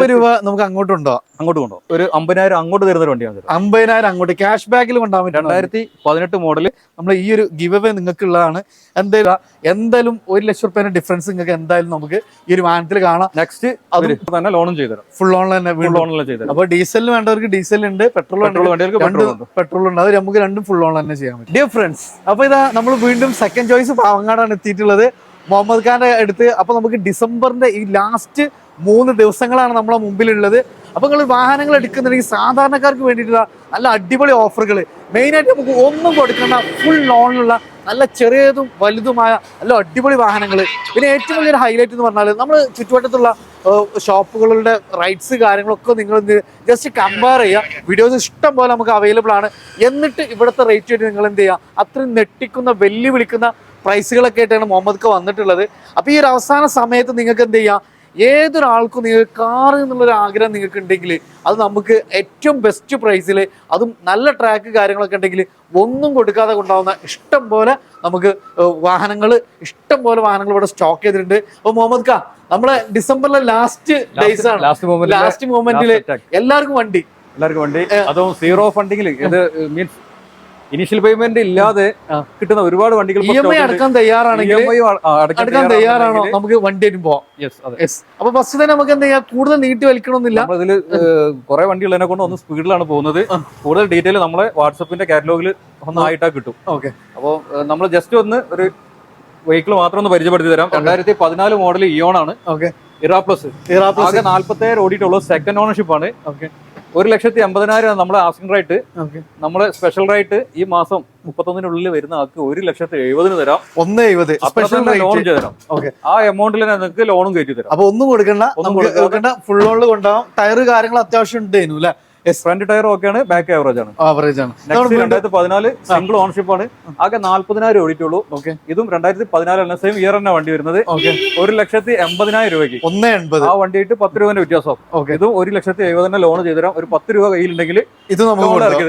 മുപ്പത് രൂപ നമുക്ക് അങ്ങോട്ടുണ്ടോ അങ്ങോട്ട് കൊണ്ടോ ഒരു അമ്പതിനായിരം അങ്ങോട്ട് തരുന്ന ഒരു വണ്ടിയാണ്. അമ്പതിനായിരം അങ്ങോട്ട് ക്യാഷ് ബാക്കിൽ പറ്റും രണ്ടായിരത്തി പതിനെട്ട് മോഡൽ നമ്മൾ ഈ ഒരു ഗിവ് അവേ നിങ്ങൾക്ക് ഉള്ളതാണ് എന്തായാലും എന്തായാലും ഒരു ലക്ഷം റുപ്യേന്റെ ഡിഫറൻസ് നിങ്ങൾക്ക് എന്തായാലും നമുക്ക് ഈ ഒരു വാഹനത്തിൽ കാണാം. നെക്സ്റ്റ് അതും തന്നെ ലോണും ചെയ്തുതരാം ഫുൾ ഓൺ തന്നെ ലോണിൽ ചെയ്തത് അപ്പൊ ഡീസലിന് വേണ്ടവർക്ക് ഡീസൽ ഉണ്ട് പെട്രോൾ വേണ്ടവർക്ക് പെട്രോൾ ഉണ്ട്. അത് നമുക്ക് രണ്ടും ഫുൾ ഓൺ തന്നെ ചെയ്യാൻ പറ്റും. ഡിയർ ഫ്രണ്ട്സ് അപ്പൊ ഇതാ നമ്മൾ വീണ്ടും സെക്കൻഡ് ചോയ്സ് പാവങ്ങാടാണ് എത്തിയിട്ടുള്ളത്. മുഹമ്മദ് ഖാന്റെ അടുത്ത്. അപ്പൊ നമുക്ക് ഡിസംബറിന്റെ ഈ ലാസ്റ്റ് മൂന്ന് ദിവസങ്ങളാണ് നമ്മളെ മുമ്പിലുള്ളത്. അപ്പൊ നിങ്ങൾ വാഹനങ്ങൾ എടുക്കുന്നുണ്ടെങ്കിൽ സാധാരണക്കാർക്ക് വേണ്ടിയിട്ടുള്ള നല്ല അടിപൊളി ഓഫറുകൾ മെയിനായിട്ട് നമുക്ക് ഒന്നും കൊടുക്കേണ്ട ഫുൾ ലോണിലുള്ള നല്ല ചെറിയതും വലുതുമായ നല്ല അടിപൊളി വാഹനങ്ങൾ പിന്നെ ഏറ്റവും വലിയൊരു ഹൈലൈറ്റ് എന്ന് പറഞ്ഞാൽ നമ്മൾ ചുറ്റുവട്ടത്തുള്ള ഷോപ്പുകളുടെ റൈറ്റ്സ് കാര്യങ്ങളൊക്കെ നിങ്ങൾ ജസ്റ്റ് കമ്പയർ ചെയ്യുക. വീഡിയോസ് ഇഷ്ടം പോലെ നമുക്ക് അവൈലബിൾ ആണ്. എന്നിട്ട് ഇവിടുത്തെ റേറ്റ് ആയിട്ട് നിങ്ങൾ എന്ത് ചെയ്യുക? അത്രയും നെട്ടിക്കുന്ന വെല്ലുവിളിക്കുന്ന പ്രൈസുകളൊക്കെ ആയിട്ടാണ് മുഹമ്മദ് വന്നിട്ടുള്ളത്. അപ്പോൾ ഈ ഒരു അവസാന സമയത്ത് നിങ്ങൾക്ക് എന്ത് ചെയ്യാം? ഏതൊരാൾക്കും നിങ്ങൾക്ക് കാർ എന്നുള്ളൊരു ആഗ്രഹം നിങ്ങൾക്ക് ഉണ്ടെങ്കിൽ അത് നമുക്ക് ഏറ്റവും ബെസ്റ്റ് പ്രൈസിൽ അതും നല്ല ട്രാക്ക് കാര്യങ്ങളൊക്കെ ഉണ്ടെങ്കിൽ ഒന്നും കൊടുക്കാതെ കൊണ്ടാവുന്ന ഇഷ്ടം പോലെ നമുക്ക് വാഹനങ്ങൾ ഇഷ്ടം പോലെ വാഹനങ്ങൾ ഇവിടെ സ്റ്റോക്ക് ചെയ്തിട്ടുണ്ട്. അപ്പോൾ മുഹമ്മദ് ഖാ നമ്മളെ ഡിസംബറിലെ ലാസ്റ്റ് ഡേയ്സ് ആണ്. ലാസ്റ്റ് മൂവ്മെന്റിൽ മൊമെന്റിൽ എല്ലാവർക്കും വണ്ടി. എല്ലാവർക്കും വണ്ടി. അതും സീറോ ഫണ്ടിങ്ങിൽ ഇത് മീൻസ് ഇനീഷ്യൽ പേയ്മെന്റ് ഇല്ലാതെ കിട്ടുന്ന ഒരുപാട് വണ്ടികൾ ഇ എം ഐ അടക്കാൻ തയ്യാറാണെങ്കിൽ അടക്കാൻ തയ്യാറാണോ? നമുക്ക് വണ്ടി അപ്പൊ ബസ് തന്നെ നമുക്ക് എന്താ ചെയ്യാം? കൂടുതൽ നീട്ടി വലിക്കണമെന്നില്ല. അതിൽ കുറെ വണ്ടികൾ എന്നെ കൊണ്ട് ഒന്ന് സ്പീഡിലാണ് പോകുന്നത്. കൂടുതൽ ഡീറ്റെയിൽ നമ്മളെ വാട്സപ്പിന്റെ കാറ്റലോഗിൽ ഒന്നായിട്ടാ കിട്ടും. ഓക്കെ. അപ്പോൾ നമ്മൾ ജസ്റ്റ് ഒന്ന് ഒരു വെഹിക്കിൾ മാത്രം ഒന്ന് പരിചയപ്പെടുത്തി തരാം. രണ്ടായിരത്തി പതിനാല് മോഡൽ ഇയോൺ ആണ്. ഓക്കെ. ഇറാപ്ലസ് പ്ലസ് ഓടിയിട്ടുള്ള നാല്പത്തി ഏഴ് ഓടിയിട്ടുള്ളൂ സെക്കൻഡ് ഓണർഷിപ്പ് ആണ്. ഓക്കെ. ഒരു ലക്ഷത്തി അമ്പതിനായിരം നമ്മുടെ ആസ്കിംഗ് റേറ്റ് നമ്മളെ സ്പെഷ്യൽ റേറ്റ് ഈ മാസം മുപ്പത്തൊന്നിനുള്ളിൽ വരുന്ന ആൾക്ക് ഒരു ലക്ഷത്തി എഴുപതിന് തരാം. ഒന്ന് എഴുപത്. സ്പെഷ്യൽ ലോൺ തരാം. ഓക്കെ. ആ എമൗണ്ടിൽ നിങ്ങൾക്ക് ലോണും കയറ്റി തരാം. അപ്പൊ ഒന്നും കൊടുക്കണ്ട. ഒന്നും കൊടുക്കണ്ട. ഫുൾ ലോണിൽ കൊണ്ടാവും ടയർ കാര്യങ്ങൾ അത്യാവശ്യം ഉണ്ടായിരുന്നു അല്ലെ? ഫ്രണ്ട് ടയർ ഓക്കെയാണ് ബാക്ക് ആവറേജ് ആണ്. ആവറേജ് ആണ്. രണ്ടായിരത്തി പതിനാല് സിംഗിൾ ഓണർഷിപ്പ് ആണ്. ആകെ നാല്പതിനായിരം ഓടിയിട്ടുള്ളൂ. ഓക്കെ ഇതും രണ്ടായിരത്തി പതിനാലാണ് സെയിം ഇയർ തന്നെ വണ്ടി വരുന്നത്. ഓക്കെ ഒരു ലക്ഷത്തി എൺപതിനായിരം രൂപയ്ക്ക്. ഒന്ന് എൺപത്. ആ വണ്ടിയിട്ട് പത്ത് രൂപന്റെ വ്യത്യാസം. ഓക്കെ ഇതും ഒരു ലക്ഷത്തി എഴുപതിന്റെ ലോൺ ചെയ്തുതരാം. ഒരു പത്ത് രൂപ കയ്യിലുണ്ടെങ്കിൽ ഇത് നമ്മൾ. ഇറക്കി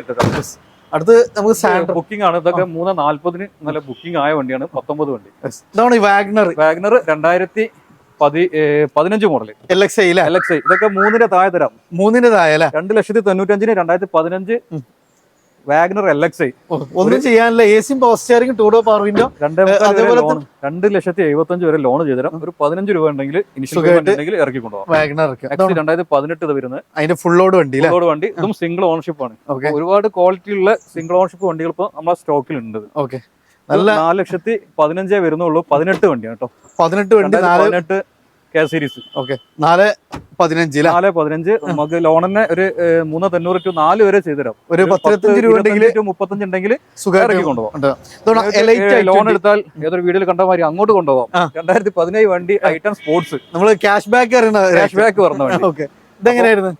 അടുത്ത് നമുക്ക് ബുക്കിംഗ് ആണ്. ഇതൊക്കെ മൂന്ന് നാല്പതിന് നല്ല ബുക്കിംഗ് ആയ വണ്ടിയാണ്. പത്തൊമ്പത് വണ്ടി. ഇതാണ് വാഗ്നർ വാഗ്നർ രണ്ടായിരത്തി പതി പതിനഞ്ച് model L X I L X I ഇതൊക്കെ മൂന്നിന്റെ താഴെ തരാം. മൂന്നിന്റെതായ അല്ലെ? രണ്ട് ലക്ഷത്തി തൊണ്ണൂറ്റഞ്ചിന് രണ്ടായിരത്തി പതിനഞ്ച് വാഗ്നർ എൽ എക്സ് ഐ ഒന്നും ചെയ്യാനില്ല. എ സിയും പവർ സ്റ്റിയറിംഗ് ടൂഡോ പവർ വിൻഡോ രണ്ടേ ലക്ഷത്തി എഴുപത്തഞ്ച് വരെ ലോൺ ചെയ്തുതരാം. ഒരു പതിനഞ്ച് രൂപ ഉണ്ടെങ്കിൽ ഉണ്ടെങ്കിൽ ഇറക്കി കൊണ്ടുപോകാം രണ്ടായിരത്തി പതിനെട്ട് ഇത് വരുന്നത്. അതിന്റെ ഫുൾ ലോഡ് വണ്ടി ലോഡ് വണ്ടി. ഇതും സിംഗിൾ ഓണർഷിപ്പ് ആണ്. ഒരുപാട് ക്വാളിറ്റി ഉള്ള സിംഗിൾ ഓണർഷിപ്പ് വണ്ടികൾ ഇപ്പോൾ നമ്മളെ സ്റ്റോക്കിൽ ഉണ്ട് ഓക്കെ നല്ല നാല് ലക്ഷത്തി പതിനഞ്ചേ വരുന്നുള്ളൂ. പതിനെട്ട് വണ്ടിയാണ് കേട്ടോ. പതിനെട്ട് വണ്ടി നാല് പതിനെട്ട് കെ സീരീസ് ഓക്കെ. നാല് പതിനഞ്ച് നാല് പതിനഞ്ച്. നമുക്ക് ലോൺ തന്നെ ഒരു മൂന്ന് തൊണ്ണൂറ് ടു നാല് വരെ ചെയ്തുതരാം ഒരു പത്തിരുപത്തഞ്ച് രൂപ ഉണ്ടെങ്കിൽ മുപ്പത്തഞ്ച് ഉണ്ടെങ്കിൽ സുഖമായി കൊണ്ടുപോകാം. ലോൺ എടുത്താൽ ഏതൊരു വീഡിയോയിൽ കണ്ട മാതിരി അങ്ങോട്ട് കൊണ്ടുപോകാം. രണ്ടായിരത്തി പതിനേഴ് വണ്ടി ഐറ്റം സ്പോർട്സ് നമ്മൾ ക്യാഷ് ബാക്ക് ക്യാഷ് ബാക്ക് പറഞ്ഞ വണ്ടി. ഇതെങ്ങനെയായിരുന്നു?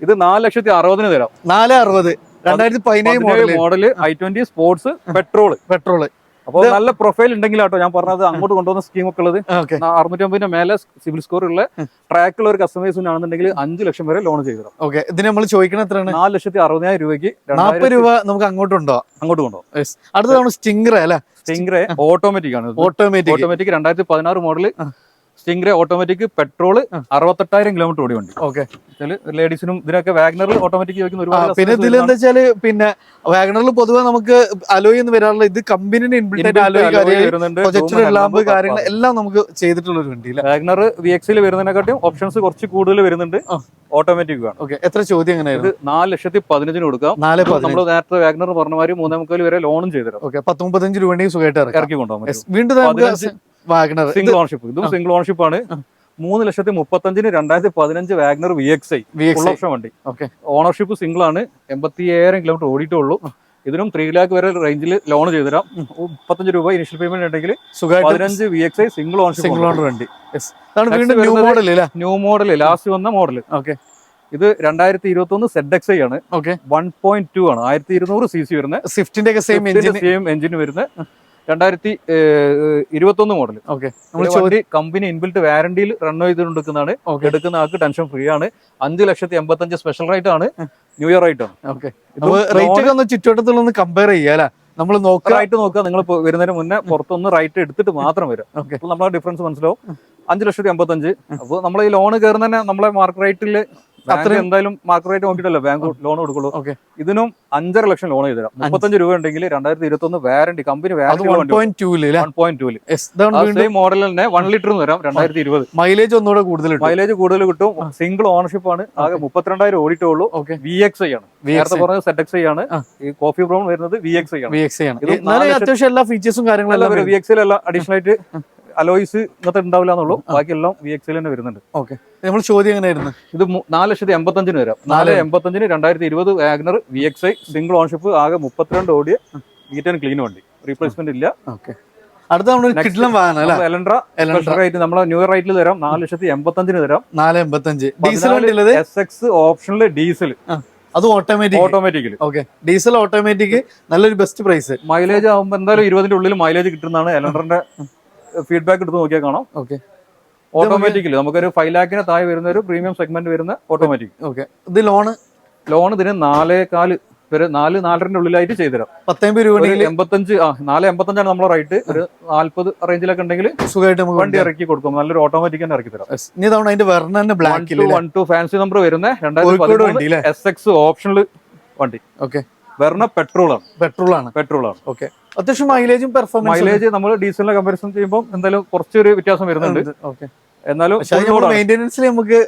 ഇത് നാല് ലക്ഷത്തി അറുപതിന് തരാം. നാല് അറുപത്. രണ്ടായിരത്തി പതിനേഴ് model model i twenty sports petrol petrol അപ്പോൾ നല്ല പ്രൊഫൈൽ ഉണ്ടെങ്കിലട്ടോ ഞാൻ പറഞ്ഞത് അങ്ങോട്ട് കൊണ്ടുവന്ന സ്കീം ഒക്കെ ഉള്ളത്. അറുന്നൂറ്റമ്പതിന്റെ മേലെ സിവിൽ സ്കോർ ഉള്ള ട്രാക്കിലുള്ള ഒരു കസ്റ്റമേഴ്സിന് ആണെന്നുണ്ടെങ്കിൽ അഞ്ച് ലക്ഷം വരെ ലോൺ ചെയ്തു ഓക്കെ ഇതിന് നമ്മൾ ചോദിക്കണ എത്രയാണ്? നാല് ലക്ഷത്തി അറുപതിനായിരം രൂപയ്ക്ക് രണ്ടായിരത്തി രൂപ നമുക്ക് അങ്ങോട്ടുണ്ടോ അങ്ങോട്ട് കൊണ്ടോ അടുത്ത തവണ സ്റ്റിംഗർ അല്ലെ? സ്റ്റിംഗ്രെ ഓട്ടോമാറ്റിക് ആണ്. ഓട്ടോമാറ്റിക് ഓട്ടോമാറ്റിക് രണ്ടായിരത്തി പതിനാറ് model. Stingray automatic petrol. അറുപത്തെട്ടായിരം kilometre ഓടി വണ്ടി ഓക്കെ ലേഡീസിനും ഇതിനൊക്കെ വാഗ്നറിൽ ഓട്ടോമാറ്റിക് ചോദിക്കുന്ന ഒരുപാട് പിന്നെ ഇതിൽ എന്താ വെച്ചാൽ പിന്നെ വാഗ്നറിൽ പൊതുവെ നമുക്ക് അലോയ് എന്ന് വരാറുള്ള ഇത് കമ്പനിന്റെ അലോയ് കാര്യങ്ങൾ ലാമ്പ് എല്ലാം നമുക്ക് ചെയ്തിട്ടുള്ള ഒരു വണ്ടി വാഗ്നർ വി എക്സിൽ വരുന്നതിനെക്കാട്ടും ഓപ്ഷൻസ് കുറച്ച് കൂടുതൽ വരുന്നുണ്ട്. ഓട്ടോമാറ്റിക് ആണ്. ഓക്കെ. എത്ര ചോദ്യം എങ്ങനെയായിരുന്നു? നാല് ലക്ഷത്തി പതിനഞ്ചിന് കൊടുക്കാം. നാല് നമ്മൾ നേരത്തെ വാഗ്നർ പറഞ്ഞ മാതിരി മൂന്നേ മുക്കാൽ വരെ ലോണും ചെയ്തിരുന്നു തരാം. ഓക്കെ. പത്ത് മുപ്പത്തഞ്ച് രൂപ സുഖമായിട്ട് ഇറക്കാം. കൊണ്ടുപോകാം. വീണ്ടും വാഗണർ. സിംഗിൾ ഓണർഷിപ്പ് ഇതും സിംഗിൾ ഓണർഷിപ്പ് ആണ്. മൂന്ന് ലക്ഷത്തി മുപ്പത്തഞ്ചിന് രണ്ടായിരത്തി പതിനഞ്ച് WagonR V X I V full X option വണ്ടി. ഓക്കെ ഓണർഷിപ്പ് സിംഗിൾ ആണ്. എൺപത്തി ഏഴായിരം കിലോമീറ്റർ ഓടിയിട്ടുള്ളൂ ഇതിനും ത്രീ ലാക്ക് വരെ റേഞ്ചിൽ ലോൺ ചെയ്തു തരാം മുപ്പത്തഞ്ച് രൂപ ഇനിഷ്യൽ പേയ്മെന്റ് ഉണ്ടെങ്കിൽ പതിനഞ്ച് V X I single single ownership owner വണ്ടി. New model new model last വന്ന മോഡൽ ഓക്കെ ഇത് രണ്ടായിരത്തി ഇരുപത്തി ഒന്ന് സെഡ് എക്സ് ഐ ആണ്. വൺ പോയിന്റ് ടു ആണ് ആയിരത്തി ഇരുന്നൂറ് സി സി വരുന്നത് സ്വിഫ്റ്റിന്റെ സെയിം എഞ്ചിൻ എഞ്ചിന് വരുന്ന രണ്ടായിരത്തി ഇരുപത്തി ഒന്ന് മോഡൽ ഓക്കെ ചോദ്യം കമ്പനി ഇൻബിൽറ്റ് വാറണ്ടിയിൽ റൺ ചെയ്തുകൊണ്ടിരിക്കുന്നതാണ്. എടുക്കുന്ന ആൾക്ക് ടെൻഷൻ ഫ്രീ ആണ്. അഞ്ച് ലക്ഷത്തി എൺപത്തഞ്ച് സ്പെഷ്യൽ റേറ്റ് ആണ്. ന്യൂ ഇയർ റൈറ്റ് ആണ്. ഓക്കെ റേറ്റ് ഒക്കെ ഒന്ന് ചുറ്റുവട്ടത്തിലൊന്ന് കമ്പയർ ചെയ്യാല്ലേ നമ്മൾ നോക്കുക. റൈറ്റ് നോക്കുക. നിങ്ങൾ വരുന്നതിന് മുന്നേ പുറത്തൊന്ന് റൈറ്റ് എടുത്തിട്ട് മാത്രം വരും. ഓക്കെ അപ്പോൾ നമ്മളെ ഡിഫറൻസ് മനസ്സിലാവും. അഞ്ച് ലക്ഷത്തി അമ്പത്തഞ്ച് അപ്പോൾ നമ്മൾ ഈ ലോൺ കയറുന്ന തന്നെ നമ്മളെ മാർക്ക് റേറ്റിൽ അത്രയും- എന്തായാലും മാർക്ക് റേറ്റ് നോക്കിയിട്ടല്ലോ ബാങ്ക് ലോൺ കൊടുക്കുള്ളൂ. ഓക്കെ. ഇതിനും അഞ്ചര ലക്ഷം ലോൺ ചെയ്തു തരാം മുപ്പത്തഞ്ച് രൂപ ഉണ്ടെങ്കിൽ രണ്ടായിരത്തി ഇരുപത്തി ഒന്ന് വാറണ്ടി കമ്പനി വാറണ്ടി മോഡൽ തന്നെ വൺ ലിറ്റർ തരാം രണ്ടായിരത്തി ഇരുപത് മൈലേജ് ഒന്നുകൂടെ കൂടുതൽ മൈലേജ് കൂടുതൽ കിട്ടും. സിംഗിൾ ഓണർഷിപ്പ് ആണ്. ആകെ മുപ്പത്തിരണ്ടായിരം ഓടിറ്റേ ഉള്ളൂ ഓക്കെ. വി എക്സ് ഐ ആണ്. നേരത്തെ പറഞ്ഞത് സെറ്റ് എക്സ് ഐ ആണ്. ഈ കോഫി ബ്രൗൺ വരുന്നത് വി എക്സ് ഐ ആണ്. വി എക്സ് ആണ്. ഇത് എന്നാലും അത്യാവശ്യം എല്ലാ ഫീച്ചേഴ്സും കാര്യങ്ങളും എല്ലാം വി എക്സിലല്ല അഡീഷണൽ ആയിട്ട് അലോയ്സ് ഇന്നത്തെ ഉണ്ടാവില്ല എന്നുള്ളൂ. ബാക്കിയെല്ലാം വി എക്സിൽ തന്നെ വരുന്നുണ്ട്. ഓക്കെ. നമ്മൾ ചോദ്യം എങ്ങനെയായിരുന്നു? ഇത് നാല് ലക്ഷത്തി എൺപത്തഞ്ചിന് വരാം. നാല് എൺപത്തഞ്ചിന് രണ്ടായിരത്തി ഇരുപത് WagonR V X I single ownership ആകെ മുപ്പത്തിരണ്ട് ഓടിയ നീറ്റ് ആൻഡ് ക്ലീൻ വണ്ടി. റീപ്ലേസ്മെന്റ് ഇല്ല. ഓക്കെ. അടുത്ത നമ്മൾ കിഡിലും വാഹനം അല്ലേ? Elantra Elantra. റേറ്റ് നമ്മളെ ന്യൂ ഇയർ റേറ്റിൽ തരാം. നാല് ലക്ഷത്തി എൺപത്തഞ്ചിന് തരാം. നാല് എൺപത്തഞ്ച്. ഡീസൽ എസ് എക്സ് ഓപ്ഷനിൽ ഡീസൽ അത് automatic automatically okay. Diesel automatic നല്ലൊരു ബെസ്റ്റ് പ്രൈസ് മൈലേജ് ആകുമ്പോൾ എന്തായാലും ഇരുപതിന്റെ ഉള്ളിൽ മൈലേജ് കിട്ടുന്നതാണ് എലൻഡറിന്റെ ഫീഡ്ബാക്ക് എടുത്ത് നോക്കിയാൽ കാണാം. ഓക്കെ ഓട്ടോമാറ്റിക്കലി നമുക്കൊരു ഫൈവ് ലാഖിന് താഴെ വരുന്ന ഒരു പ്രീമിയം സെഗ്മെന്റ് വരുന്ന ഓട്ടോമാറ്റിക് ഓക്കെ ഇത് ലോണ് ലോൺ ഇതിന് നാലേ കാൽ വരെ നാല് നാലരന്റെ ഉള്ളിലായിട്ട് ചെയ്തുതരാം. പത്തൊമ്പത് രൂപ എൺപത്തഞ്ച് ആ നാല് എൺപത്തഞ്ചാണ് നമ്മളെ റൈറ്റ് ഒരു നാല്പത് റേഞ്ചിലൊക്കെ ഉണ്ടെങ്കിൽ സുഖമായിട്ട് നമുക്ക് വണ്ടി ഇറക്കി കൊടുക്കും. നല്ലൊരു ഓട്ടോമാറ്റിക് തന്നെ ഇറക്കി തരാം. ഇനി തവണ അതിന്റെ വേറെ തന്നെ black one two fancy number വരുന്ന. രണ്ടായിരത്തി എസ് എക്സ് ഓപ്ഷനിൽ വണ്ടി. ഓക്കെ വരണ പെട്രോൾ ആണ് പെട്രോൾ ആണ് പെട്രോൾ ആണ് ഓക്കെ. അത്യാവശ്യം മൈലേജും പെർഫോമൻസ് മൈലേജ് നമ്മൾ ഡീസലിനെ കമ്പാരിസൺ ചെയ്യുമ്പോൾ എന്തായാലും കുറച്ചൊരു വ്യത്യാസം വരുന്നുണ്ട്. ഓക്കെ. എന്നാലും. മെയിന്റെനൻസിൽ നമുക്ക്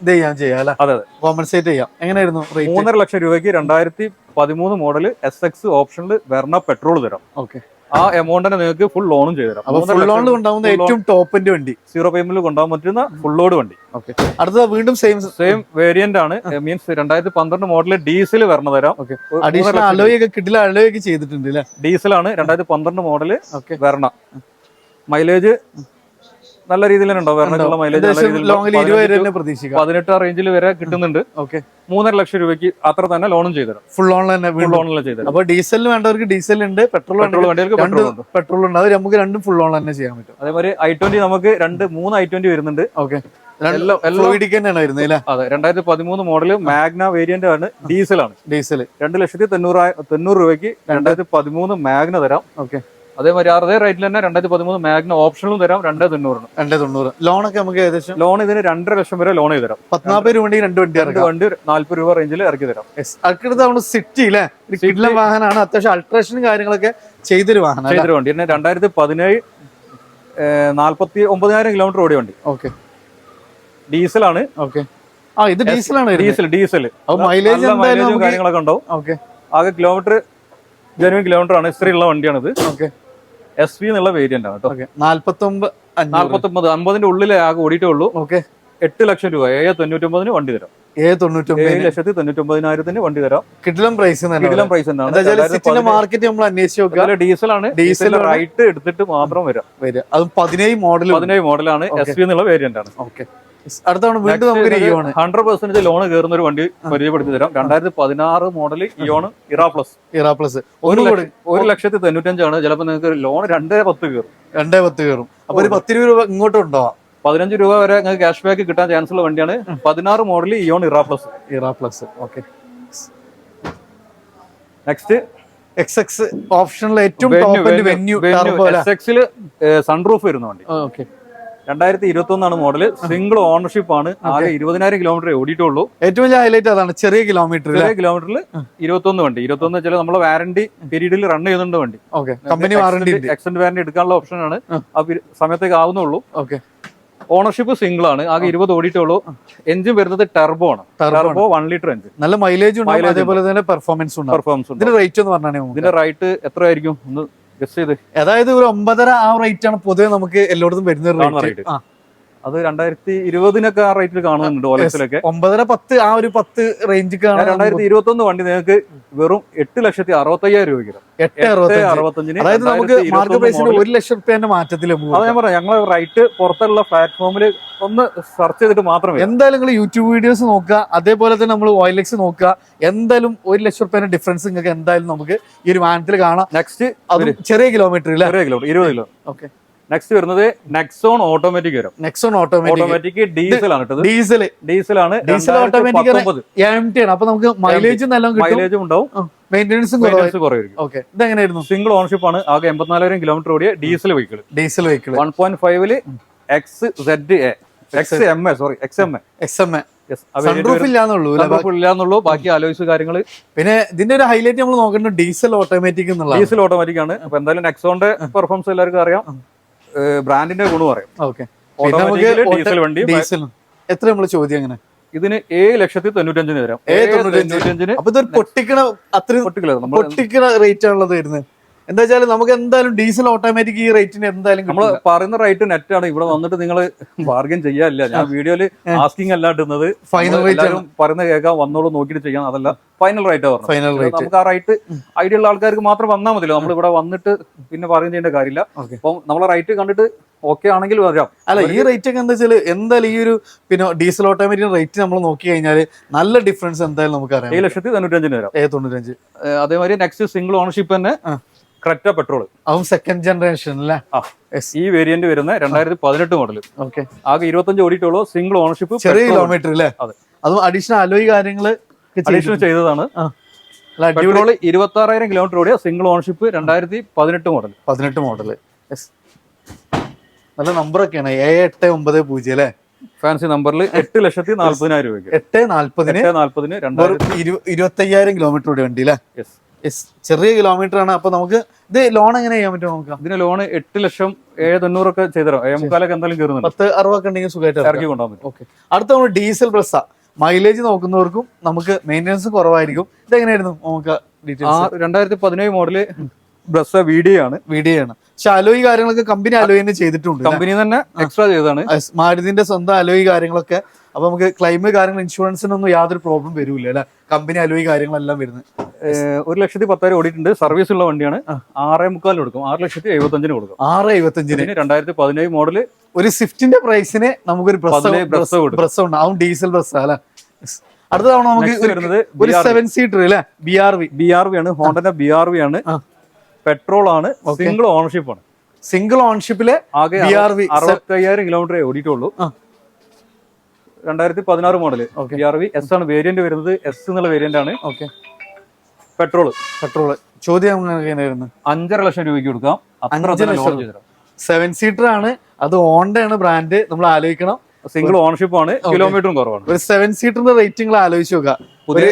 ഇത് ചെയ്യാം ചെയ്യാം അല്ലെ? അതെ അതെ. കോമ്പൻസേറ്റ് ചെയ്യാം. എങ്ങനെയായിരുന്നു റേറ്റ് മൂന്നര ലക്ഷം രൂപയ്ക്ക് രണ്ടായിരത്തി പതിമൂന്ന് മോഡൽ എസ് എക്സ് ഓപ്ഷനിൽ വരണ പെട്രോൾ തരാം. ഓക്കെ. ആ എമൗണ്ട് തന്നെ നിങ്ങൾക്ക് ഫുൾ ലോണും ചെയ്തു തരാം ഫുൾ ലോണിൽ ഉണ്ടാവുന്ന ഏറ്റവും ടോപ്പിന്റെ വണ്ടി. സീറോ പേയ്മെന്റിൽ കൊണ്ടുപോകാൻ പറ്റുന്ന ഫുൾ ലോഡ് വണ്ടി. ഓക്കെ. അടുത്ത വീണ്ടും സെയിം സെയിം വേരിയന്റ് ആണ്. മീൻസ് രണ്ടായിരത്തി പന്ത്രണ്ട് മോഡൽ ഡീസൽ വരണ തരാം. ഓക്കെ. അഡീഷണൽ അലോയ് കിട്ടില്ല അലോയൊക്കെ ചെയ്തിട്ടുണ്ട് ഡീസലാണ് രണ്ടായിരത്തി പന്ത്രണ്ട് മോഡൽ ഓക്കെ. വരണ. മൈലേജ് നല്ല രീതിയിൽ തന്നെ ഉണ്ടാവും. വരണക്കുള്ള മൈലേജ് പ്രതീക്ഷിക്കാം. പതിനെട്ട് റേഞ്ചിൽ വരെ കിട്ടുന്നുണ്ട്. ഓക്കെ. മൂന്നര ലക്ഷം രൂപയ്ക്ക് അത്ര തന്നെ ലോണും ചെയ്തു തരാം ഫുൾ ഓൺലൈൻ തന്നെ ഫുൾ ഓൺലൈൻ ചെയ്തരാം ചെയ്തു തരാം അപ്പൊ ഡീസലിന് വേണ്ടവർക്ക് ഡീസൽ ഉണ്ട് പെട്രോൾ പെട്രോൾ വേണ്ടവർക്ക് പെട്രോൾ ഉണ്ട്. പെട്രോൾ ഉണ്ട്. അത് നമുക്ക് രണ്ടും ഫുൾ ഓൺലൈൻ തന്നെ ചെയ്യാൻ പറ്റും. അതേപോലെ ഐ ട്വന്റി നമുക്ക് രണ്ട് മൂന്ന് ഐ ട്വന്റി വരുന്നുണ്ട്. ഓക്കെ. അതെ രണ്ടായിരത്തി പതിമൂന്ന് മോഡൽ മാഗ്ന വേരിയന്റ് ആണ്. ഡീസലാണ് ഡീസൽ രണ്ട് ലക്ഷത്തി തൊണ്ണൂറ് തൊണ്ണൂറ് രൂപയ്ക്ക് രണ്ടായിരത്തി പതിമൂന്ന് മാഗ്ന തരാം. ഓക്കെ. അതേമാതിരി അതേ റേറ്റിൽ തന്നെ രണ്ടായിരത്തി പതിമൂന്ന് മാഗ്ന ഓപ്ഷനും തരാം രണ്ടേ തൊണ്ണൂറിന്. രണ്ടേ തൊണ്ണൂറ്. ലോണൊക്കെ നമുക്ക് ഏകദേശം ലോൺ ഇതിന് രണ്ടര ലക്ഷം വരെ ലോൺ ചെയ്തു തരാം പത്നാപ്പത് രൂപ വണ്ടി രണ്ട് വണ്ടി ഇറക്കാം. വണ്ടി നാല്പത് രൂപ റേഞ്ചിൽ ഇറക്കി തരാം. അടുത്തത് നമ്മൾ സിറ്റി അല്ലേ ഒരു കിഡ്ലൻ വാഹനമാണ്. അത്യാവശ്യം അൾട്രേഷനും കാര്യങ്ങളൊക്കെ ചെയ്തൊരു വാഹനം ചെയ്തൊരു വണ്ടി. പിന്നെ രണ്ടായിരത്തി പതിനേഴ് നാല്പത്തി ഒമ്പതിനായിരം കിലോമീറ്റർ ഓടിയ വണ്ടി. ഓക്കെ ഡീസലാണ് ഓക്കെ ആ ഇത് ഡീസലാണ് ഡീസൽ ഡീസൽ മൈലേജ് കാര്യങ്ങളൊക്കെ ഉണ്ടാവും. ഓക്കെ ആകെ കിലോമീറ്റർ ജനുവൻ കിലോമീറ്റർ ആണ്. ഇസ്ത്രീ ഉള്ള വണ്ടിയാണിത്. ഓക്കെ എസ് വി എന്നുള്ള വേരിയന്റ് ആണ് കേട്ടോ. നാല്പത്തൊമ്പത് അമ്പതിന്റെ ഉള്ളിലേ ആകെ ഓടിയിട്ടേ ഉള്ളൂ ഓക്കെ. എട്ട് ലക്ഷം രൂപ. ഏഴ് തൊണ്ണൂറ്റൊമ്പതിന് വണ്ടി തരാം. ഏഴ് ലക്ഷത്തി തൊണ്ണൂറ്റൊമ്പതിനായിരത്തിന് വണ്ടി തരാം. പ്രൈസ് കിടിലം പ്രൈസ് എന്താണ് മാർക്കറ്റ് നമ്മൾ അന്വേഷിച്ച് നോക്കുക. ഡീസൽ റൈറ്റ് എടുത്തിട്ട് മാത്രം വരാം. അതും പതിനേഴ് മോഡൽ പതിനേഴ് മോഡലാണ്. എസ് വി എന്നുള്ള വേരിയന്റ് ആണ്. ഓക്കെ. വീണ്ടും നമുക്ക് ഹൺഡ്രഡ് പെർസെന്റ് ലോൺ കയറുന്ന ഒരു വണ്ടി പരിചയപ്പെടുത്തി തരാം. രണ്ടായിരത്തി പതിനാറ് model Eon Era plus. Plus Era plus ഒരു ഒരു ലക്ഷത്തി തൊണ്ണൂറ്റഞ്ചാണ്. ചിലപ്പോൾ നിങ്ങൾക്ക് ലോൺ രണ്ടേ പത്ത് കയറും. രണ്ടേ പത്ത് കയറും. അപ്പൊ ഒരു പത്ത് രൂപ ഇങ്ങോട്ടും ഉണ്ടാവാം പതിനഞ്ച് രൂപ വരെ നിങ്ങൾക്ക് ക്യാഷ് ബാക്ക് കിട്ടാൻ ചാൻസ് ഉള്ള വണ്ടിയാണ് പതിനാറ് model Eon Era plus. Plus Era plus okay next X X ഓപ്ഷനിൽ ഏറ്റവും സൺറൂഫ് വരുന്ന വണ്ടി. ഓക്കെ. രണ്ടായിരത്തി ഇരുപത്തി ഒന്നാണ് മോഡൽ സിംഗിൾ ഓണർഷിപ്പ് ആണ് ആകെ ഇരുപതിനായിരം കിലോമീറ്റർ ഓടിയിട്ടുള്ളൂ. ഏറ്റവും വലിയ ഹൈലൈറ്റ് അതാണ് ചെറിയ കിലോമീറ്റർ ചെറിയ കിലോമീറ്ററിൽ ഇരുപത്തൊന്ന് വണ്ടി. ഇരുപത്തൊന്ന് വെച്ചാൽ നമ്മളെ വാറണ്ടി പീരീഡിൽ റൺ ചെയ്യുന്നുണ്ട് വണ്ടി. കമ്പനി വാറണ്ടി എക്സ്റ്റൻഡ് വാറണ്ടി എടുക്കാനുള്ള ഓപ്ഷൻ ആണ്. ആ. സമയത്തേക്ക് ആവുന്നുള്ളൂ. ഓക്കെ. ഓണർഷിപ്പ് സിംഗിൾ ആണ്. ആകെ ഇരുപത് ഓടിയിട്ടുള്ളൂ. എഞ്ചിൻ വരുന്നത് ടെർബോ ആണ്. ടർബോ വൺ ലിറ്റർ എഞ്ചിൻ നല്ല മൈലേജ് ഉണ്ട് അതേപോലെ തന്നെ പെർഫോമൻസ് ഉണ്ട് പെർഫോമൻസ് ഉണ്ട് ഇതിന്റെ റേറ്റ് എന്ന് പറഞ്ഞാൽ ഇതിന്റെ റൈറ്റ് എത്രയായിരിക്കും? ഒന്ന് അതായത് ഒരു ഒമ്പതര ആ റേറ്റ് ആണ് പൊതുവെ നമുക്ക് എല്ലായിടത്തും വരുന്ന റേറ്റ്. അത് രണ്ടായിരത്തി ഇരുപതിനൊക്കെ ആ റേറ്റിൽ കാണുന്നുണ്ട് ഓലക്സിലൊക്കെ ഒമ്പതര പത്ത് ആ ഒരു പത്ത് റേഞ്ച് രണ്ടായിരത്തി ഇരുപത്തി ഒന്ന് വണ്ടി നിങ്ങൾക്ക് വെറും എട്ട് ലക്ഷത്തി അറുപത്തയ്യായിരം രൂപയ്ക്ക്. എട്ട് എട്ട് അറുപത്തഞ്ച്. അറുപത്തഞ്ചിന് അതായത് നമുക്ക് മാർക്കറ്റ് പ്രൈസിന് ഒരു ലക്ഷം റുപ്യന്റെ മാറ്റത്തിൽ അത് ഞാൻ പറയാം ഞങ്ങൾ റൈറ്റ് പുറത്തുള്ള പ്ലാറ്റ്ഫോമിൽ ഒന്ന് സെർച്ച് ചെയ്തിട്ട് മാത്രമേ എന്തായാലും നിങ്ങൾ യൂട്യൂബ് വീഡിയോസ് നോക്കുക അതേപോലെ തന്നെ നമ്മൾ ഓയിലെക്സ് നോക്കുക എന്തായാലും ഒരു ലക്ഷം റുപ്യന്റെ ഡിഫറൻസ് നിങ്ങൾക്ക് എന്തായാലും നമുക്ക് ഈ ഒരു വാഹനത്തിൽ കാണാം. നെക്സ്റ്റ് ചെറിയ കിലോമീറ്റർ ചെറിയ കിലോമീറ്റർ ഇരുപത് കിലോ ഓക്കെ നെക്സ്റ്റ് വരുന്നത് നെക്സോൺ ഓട്ടോമാറ്റിക് വരും. നെക്സോൺ ഓട്ടോമാറ്റിക് ഡീസൽ ആണ് ഡീസൽ ഡീസൽ ആണ് ഡീസൽ ഓട്ടോമാറ്റിക് ആണ് അപ്പൊ നമുക്ക് മൈലേജും നല്ല മൈലേജും ഉണ്ടാവും. മെയിന്റെനൻസും കുറവായി മൈലേജ് കുറവായിരിക്കും. ഓക്കെ ഇതെങ്ങനെയായിരുന്നു? സിംഗിൾ ഓണർഷിപ്പ് ആണ്. ആകെ എൺപത്തിനാലായിരം കിലോമീറ്റർ ഓടിയ diesel vehicle diesel vehicle one point ഫൈവിൽ X Z A X M A sorry X M A X M A? ഇല്ലാന്നുള്ളൂ ബാക്കി ആലോചിച്ച കാര്യങ്ങൾ പിന്നെ ഇതിന്റെ ഒരു ഹൈലൈറ്റ് നമ്മൾ നോക്കേണ്ടത് ഡീസൽ ഓട്ടോമാറ്റിക് എന്നുള്ള ഡീസൽ ഓട്ടോമാറ്റിക് ആണ്. അപ്പൊ എന്തായാലും നെക്സോന്റെ പെർഫോമൻസ് എല്ലാവർക്കും അറിയാം. ബ്രാൻഡിന്റെ ഗുണം അറിയാം ഓക്കെ. ഡീസൽ വണ്ടി ഡീസൽ എത്ര നമ്മൾ ചോദ്യം അങ്ങനെ ഇതിന് ഏഴ് ലക്ഷത്തി തൊണ്ണൂറ്റഞ്ചിന് വരാം. ഏഴ് തൊണ്ണൂറ്റഞ്ച്. തൊണ്ണൂറ്റഞ്ചിന് അപ്പൊ ഇതൊരു പൊട്ടിക്കണ അത്രയും പൊട്ടിക്കണ റേറ്റ് ആണുള്ളത് വരുന്നത്. എന്താ വെച്ചാൽ നമുക്ക് എന്തായാലും ഡീസൽ ഓട്ടോമാറ്റിക് ഈ റേറ്റിന് എന്തായാലും നമ്മൾ പറയുന്ന റേറ്റ് നെറ്റ് ആണ്. ഇവിടെ വന്നിട്ട് നിങ്ങൾ ബാർഗൻ ചെയ്യാനില്ല ഞാൻ വീഡിയോയിൽ ആസ്കിങ് അല്ല ഇടുന്നത്. റേറ്റ് ആണ് rate എല്ലാവരും പറയുന്ന കേൾക്കാൻ വന്നോളൂ നോക്കിയിട്ട് ചെയ്യാം. അതല്ല ഫൈനൽ റേറ്റ് പറഞ്ഞു ഫൈനൽ റേറ്റ് നമുക്ക് ആ റൈറ്റ് ഐഡിയ ഉള്ള ആൾക്കാർക്ക് മാത്രം വന്നാൽ മതിയല്ലോ. നമ്മൾ ഇവിടെ വന്നിട്ട് പിന്നെ പറയും ചെയ്യേണ്ട കാര്യമില്ല. അപ്പൊ നമ്മളെ റേറ്റ് കണ്ടിട്ട് ഓക്കെ ആണെങ്കിൽ വരാം. അല്ല ഈ റേറ്റ് ഒക്കെ എന്താ വെച്ചാൽ എന്തായാലും ഈ ഒരു പിന്നെ ഡീസൽ ഓട്ടോമാറ്റിക് റേറ്റ് നമ്മൾ നോക്കി കഴിഞ്ഞാൽ നല്ല ഡിഫറൻസ് എന്തായാലും നമുക്ക് അറിയാം ഏഴ് ലക്ഷത്തി തൊണ്ണൂറ്റഞ്ചിന് വരാം. ഏഴ് തൊണ്ണൂറ്റഞ്ച്. അതേമാതിരി നെക്സ്റ്റ് സിംഗിൾ ഓണർഷിപ്പ് തന്നെ. ക്രെറ്റ പെട്രോൾ അതും സെക്കൻഡ് ജനറേഷൻ അല്ലേ ഈ വേരിയന്റ് വരുന്ന രണ്ടായിരത്തി പതിനെട്ട് മോഡൽ ഓക്കെ ആകെ ഇരുപത്തഞ്ച് ഓടിയിട്ടുള്ളൂ സിംഗിൾ ഓണർഷിപ്പ് ചെറിയ കിലോമീറ്റർ അല്ലേ അതെ. അഡീഷണൽ അലോയി കാര്യങ്ങൾ അഡീഷണൽ ചെയ്തതാണ്. പെട്രോൾ ഇരുപത്തി ആറായിരം കിലോമീറ്റർ ഓടിയ സിംഗിൾ ഓണർഷിപ്പ് രണ്ടായിരത്തി പതിനെട്ട് മോഡൽ പതിനെട്ട് മോഡൽ നല്ല നമ്പറൊക്കെയാണ് ഏഴ് എട്ട് ഒമ്പത് പൂജ്യം അല്ലേ ഫാൻസി നമ്പറിൽ എട്ട് ലക്ഷത്തി നാല്പതിനായിരം രൂപയ്ക്ക്. എട്ട് നാല്പതിന് നാല്പതിന് രണ്ടായിരത്തി ഇരുപത്തയ്യായിരം കിലോമീറ്റർ ഓടിയ വണ്ടി അല്ലേ. ചെറിയ കിലോമീറ്റർ ആണ്. അപ്പൊ നമുക്ക് ഇത് ലോൺ എങ്ങനെ ചെയ്യാൻ പറ്റും നമുക്ക്? ഇതിന് ലോൺ എട്ട് ലക്ഷം ഏഴ് തൊണ്ണൂറൊക്കെ ചെയ്തോ ഏമുക്കാലൊക്കെ മുക്കാലൊക്കെ എന്തായാലും കയറുന്നുണ്ട്. പത്ത് അറുപതൊക്കെ ഉണ്ടെങ്കിൽ സുഖമായിട്ട് ഇറക്കി. കൊണ്ടുപോകാൻ പറ്റും. ഓക്കെ അടുത്ത നമ്മൾ ഡീസൽ ബസ്സാ മൈലേജ് നോക്കുന്നവർക്കും നമുക്ക് മെയിന്റെനൻസ് കുറവായിരിക്കും. ഇതെങ്ങനെയായിരുന്നു നമുക്ക് ഡീറ്റെയിൽസ് രണ്ടായിരത്തി പതിനേഴ് മോഡൽ ബ്രസ് വീഡിയോ ആണ്. വീഡിയോ ആണ്. പക്ഷെ അലോയി കാര്യങ്ങളൊക്കെ കമ്പനി അലോയി തന്നെ ചെയ്തിട്ടുണ്ട് കമ്പനി തന്നെ എക്സ്ട്രാ ചെയ്താണ് മാരുതിന്റെ സ്വന്തം അലോയി കാര്യങ്ങളൊക്കെ. അപ്പൊ നമുക്ക് ക്ലൈം കാര്യങ്ങൾ ഇൻഷുറൻസിനൊന്നും യാതൊരു പ്രോബ്ലം വരൂല അല്ലെ? കമ്പനി അലോയി കാര്യങ്ങളെല്ലാം വരുന്നത്. ഒരു ലക്ഷത്തി പത്തായിരം ഓടിയിട്ടുണ്ട്. സർവീസ് ഉള്ള വണ്ടിയാണ്. ആറേ മുക്കാലിന് കൊടുക്കും. ആറ് ലക്ഷത്തി എഴുപത്തഞ്ചിന് കൊടുക്കും. ആറ് എഴുപത്തഞ്ചിന്. രണ്ടായിരത്തി പതിനേഴ് മോഡൽ ഒരു സ്വിഫ്റ്റിന്റെ പ്രൈസിന് നമുക്കൊരു ഒരു ബ്രസ് ബ്രസ് ഉണ്ട് അതും ഡീസൽ ബ്രസ് അല്ലെ? അടുത്ത തവണ നമുക്ക് ഒരു- വരുന്നത് ഒരു സെവൻ സീറ്റർ അല്ലെ? B R V B R V ആണ്. ഹോണ്ടന്റെ ബി ആർ വി ആണ്. പെട്രോൾ ആണ് സിംഗിൾ ഓണർഷിപ്പ് ആണ് സിംഗിൾ ഓൺഷിപ്പിലെ ആകെ അറുപത്തയ്യായിരം അറുപത്തി കിലോമീറ്റർ ഓടിയിട്ടുള്ളൂ. രണ്ടായിരത്തി പതിനാറ് model B R V S ആണ് വേരിയന്റ് വരുന്നത്. എസ് എന്നുള്ള വേരിയന്റ് ആണ്. ഓക്കെ. പെട്രോൾ പെട്രോൾ ചോദ്യം എങ്ങനെയായിരുന്നു? അഞ്ചര ലക്ഷം രൂപയ്ക്ക് കൊടുക്കാം. അഞ്ചര ലക്ഷം. സെവൻ സീറ്റർ ആണ്. അത് ഓണ്ടയാണ് ബ്രാൻഡ് നമ്മൾ ആലോചിക്കണം. സിംഗിൾ ഓണർഷിപ്പ് ആണ്. കിലോമീറ്ററും കുറവാണ്. ഒരു സെവൻ സീറ്ററിന്റെ റേറ്റിംഗ് ആലോചിച്ച് നോക്കുക. പുതിയ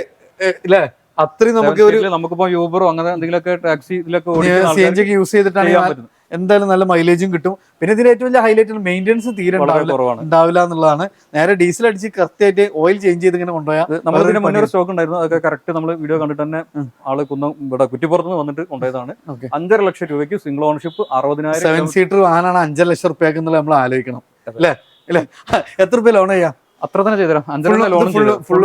ഇല്ലേ? അത്രയും നമുക്ക് ഒരു നമുക്കിപ്പോ യൂബറോ അങ്ങനെ എന്തെങ്കിലുമൊക്കെ ടാക്സി ഇതിലൊക്കെ സി എൻ ജി യൂസ് ചെയ്തിട്ടാണ് എന്തായാലും നല്ല മൈലേജും കിട്ടും. പിന്നെ ഇതിന് ഏറ്റവും വലിയ ഹൈലൈറ്റ് മെയിന്റെനൻസ് തീരെ ഉണ്ടാവില്ല എന്നുള്ളതാണ്. നേരെ ഡീസൽ അടിച്ച് കൃത്യമായിട്ട് ഓയിൽ ചേഞ്ച് ചെയ്ത് ഇങ്ങനെ കൊണ്ടുപോയാൽ നമ്മൾ ഇതിന് മുന്നേ സ്റ്റോക്ക് ഉണ്ടായിരുന്നു. അതൊക്കെ കറക്റ്റ് നമ്മൾ വീഡിയോ കണ്ടിട്ട് തന്നെ ആൾ കുന്നം ഇവിടെ കുറ്റിപ്പുറത്ത് നിന്ന് വന്നിട്ട് കൊണ്ടുപോയതാണ്. അഞ്ചര ലക്ഷം രൂപയ്ക്ക് സിംഗിൾ ഓണർഷിപ്പ് അറുപതിനായിരം സെവൻ സീറ്റർ വാഹനമാണ് അഞ്ചര ലക്ഷം റുപ്യക്ക് നമ്മൾ ആലോചിക്കണം. അല്ലേ? അല്ലേ? എത്ര രൂപ ലോൺ ചെയ്യാം? അത്ര തന്നെ ചെയ്തരാം അഞ്ചര ലോൺ ഫുൾ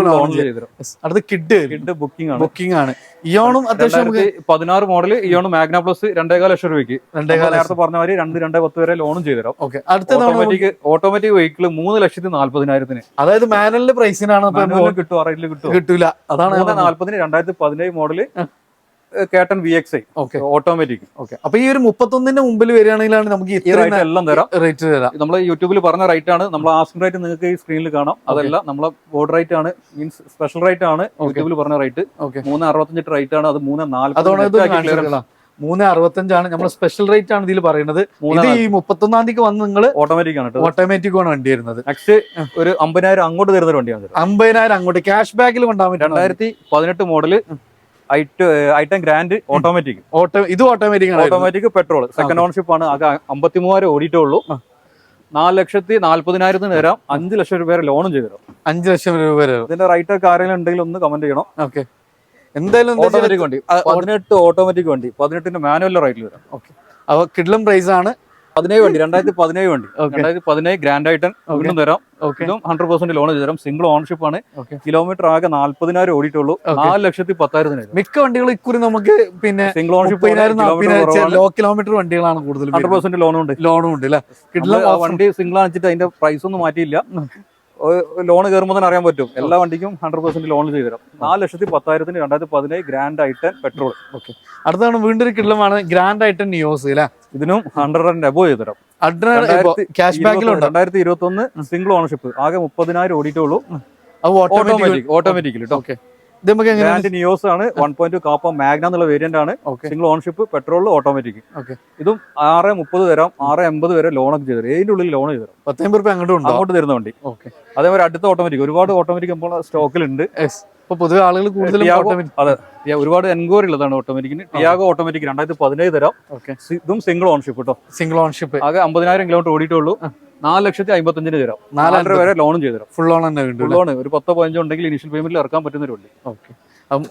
അടുത്ത് കിഡ് കിഡ് ബുക്കിംഗ് ആണ്. ബുക്കിംഗ് ആണ്. ഇയോണും അത്യാവശ്യം നമുക്ക് പതിനാറ് മോഡൽ ഇയോണും മാഗ്ന പ്ലസ് രണ്ടേകാൽ ലക്ഷം രൂപയ്ക്ക്. രണ്ടേകാൽ നേരത്തെ പറഞ്ഞ മാതിരി രണ്ട് രണ്ടേ പത്ത് വരെ ലോണും ചെയ്തുതരാം ഓക്കെ അടുത്ത ഓട്ടോമാറ്റിക് ഓട്ടോമാറ്റിക് വെഹിക്കിൾ മൂന്ന് ലക്ഷത്തി നാല്പതിനായിരത്തിന് അതായത് മാനുവലിന്റെ പ്രൈസിനാണ് കിട്ടും അറിയില്ല കിട്ടും കിട്ടൂല. അതാണ് നാല്പതിന് രണ്ടായിരത്തി പതിനേഴ് model കേട്ടൺ V X I okay automatic okay അപ്പൊ ഈ ഒരു മുപ്പത്തൊന്നിന്റെ മുമ്പിൽ വരികയാണെങ്കിലാണ് നമുക്ക് ഈ ഇത്രയും റേറ്റ് എല്ലാം തരാം. റേറ്റ് തരാം. നമ്മൾ യൂട്യൂബിൽ പറഞ്ഞ റേറ്റ് ആണ്. നമ്മൾ ആസ്കിംഗ് റേറ്റ് നിങ്ങൾക്ക് ഈ സ്ക്രീനിൽ കാണാം. അതല്ല നമ്മളെ ബോർഡ് റേറ്റ് ആണ്. മീൻസ് സ്പെഷ്യൽ റേറ്റ് ആണ്. യൂട്യൂബിൽ പറഞ്ഞ റേറ്റ് ഓക്കെ മൂന്ന് അറുപത്തഞ്ച് റേറ്റ് ആണ്. അത് മൂന്ന് നാല് മൂന്ന് അറുപത്തഞ്ചാണ്. നമ്മൾ സ്പെഷ്യൽ റേറ്റ് ആണ് ഇതിൽ പറയുന്നത്. ഇത് ഈ മുപ്പത്തൊന്നാം തീയതി വന്ന് നിങ്ങൾ ഓട്ടോമാറ്റിക് ആണ് ഓട്ടോമാറ്റിക് ആണ് വണ്ടി വരുന്നത്. നെക്സ്റ്റ് ഒരു അമ്പതിനായിരം അങ്ങോട്ട് തരുന്ന ഒരു വണ്ടിയാണ്. അമ്പതിനായിരം അങ്ങോട്ട്. ക്യാഷ് ബാക്കിൽ കൊണ്ടാകും രണ്ടായിരത്തി പതിനെട്ട് model i ten Grand automatic. Auto ഇത് automatic automatic petrol second ownership ആണ് ആകെ അമ്പത്തി മൂവായിരം ഓടിയിട്ടേ ഉള്ളൂ. നാല് ലക്ഷത്തി നാല്പതിനായിരത്തിന് തരാം അഞ്ച് ലക്ഷം രൂപ ലോണും ചെയ്തു തരാം. അഞ്ച് ലക്ഷം രൂപ വരെ. ഇതിന്റെ റൈറ്റ് ഒക്കെ ആരെങ്കിലും ഉണ്ടെങ്കിൽ ഒന്ന് കമന്റ് ചെയ്യണം. ഓക്കെ. എന്തായാലും ഓട്ടോമാറ്റിക് വണ്ടി. പതിനെട്ട് ഓട്ടോമാറ്റിക് വണ്ടി. പതിനെട്ടിന്റെ മാനുവൽ റൈറ്റിൽ വരാം. ഓക്കെ. അപ്പൊ കിഡ്ലം പ്രൈസ് ആണ്. പതിനേഴ് വണ്ടി രണ്ടായിരത്തി പതിനേഴ് വണ്ടി. രണ്ടായിരത്തി പതിനേഴ് ഗ്രാൻഡ് ആയിട്ട് വീണ്ടും തരാം. ഇതും ഹൺഡ്രഡ് പെർസെന്റ് ലോൺ ചെയ്ത് തരാം. സിംഗിൾ ഓണർഷിപ്പ് ആണ്. കിലോമീറ്റർ ആകെ നാല്പതിനായിരം ഓടിയിട്ടുള്ളൂ. നാല് ലക്ഷത്തി പത്തായിരത്തിന് മിക്ക വണ്ടികൾ ഇക്കുറി നമുക്ക് പിന്നെ സിംഗിൾ ഓണർഷിപ്പ് ലോ കിലോമീറ്റർ വണ്ടികളാണ് കൂടുതൽ ഹൺഡ്രഡ് പെർസെന്റ് ലോണും ഉണ്ട്. ലോണും ഉണ്ട് അല്ലെ? വണ്ടി സിംഗിൾ ആണിച്ചിട്ട് അതിന്റെ പ്രൈസ് ഒന്നും മാറ്റിയില്ല. ലോൺ കയറുമ്പോൾ തന്നെ അറിയാൻ പറ്റും. എല്ലാ വണ്ടിക്കും ഹൺഡ്രഡ് പെർസെന്റ് ലോൺ ചെയ്തു തരാം. നാല് ലക്ഷത്തി പത്തായിരത്തിന് രണ്ടായിരത്തി പതിനേഴ് ഗ്രാൻഡ് ഐറ്റൻ പെട്രോൾ ഓക്കെ അടുത്താണ് വീണ്ടും ഒരു കിഡ്ലമാണ് ഗ്രാൻഡ് ഐറ്റൻ നിയോസ് അല്ലെ? ഇതിനും ഹൺഡ്രഡ് ആൻഡ് അബോ ചെയ്ത് തരാം ക്യാഷ് ബാക്കിലുണ്ട് രണ്ടായിരത്തി ഇരുപത്തി ഒന്ന് സിംഗിൾ ഓണർഷിപ്പ് ആകെ മുപ്പതിനായിരം ഓടിയിട്ടുള്ളൂ. Automatic automatic automatically okay. Nios ആണ് വൺ പോയിന്റ് കാപ്പ മാഗ്ന എന്നുള്ള വേരിയന്റ് ആണ്. Single ownership petrol automatic okay. ഇതും ആറ് മുപ്പത് തരാം ആറ് എൺപത് വരെ ലോണൊക്കെ ചെയ്തു തരും ഏതിന്റെ ഉള്ളിൽ ലോൺ ചെയ്തു തരാം പത്തമ്പത് റുപ്യ അങ്ങോട്ടും അങ്ങോട്ട് തരുന്ന വണ്ടി. ഓക്കെ. അതേപോലെ അടുത്ത ഓട്ടോമാറ്റിക് ഒരുപാട് ഓട്ടോമാറ്റിക് നമ്മൾ സ്റ്റോക്കിലുണ്ട് ഇപ്പൊ പൊതുവെ ആളുകൾ കൂടുതലും അതെ ഒരുപാട് എൻക്വയറി ഉള്ളതാണ് ഓട്ടോമാറ്റിക്കിന് ടിയാഗോ ഓട്ടോമാറ്റിക് രണ്ടായിരത്തി പതിനേഴ് തരാം. ഇതും സിംഗിൾ ഓൺഷിപ്പ് കേട്ടോ സിംഗിൾ ഓൺഷിപ്പ് ആകെ അമ്പതിനായിരം കിലോമീറ്റർ ഓടിയിട്ടുള്ളൂ. നാല് ലക്ഷത്തി അമ്പത്തഞ്ചിന് തരാം. നാല് നാലര വരെ ലോണും ചെയ്തു തരാം ഫുൾ ലോൺ തന്നെ ഫുൾ ലോൺ ഒരു പത്തോ പതിനഞ്ചോ ഉണ്ടെങ്കിൽ ഇനിഷ്യൽ പേയ്മെന്റിൽ ഇറക്കാൻ പറ്റുന്ന ഒരു വണ്ടി. ഓക്കെ.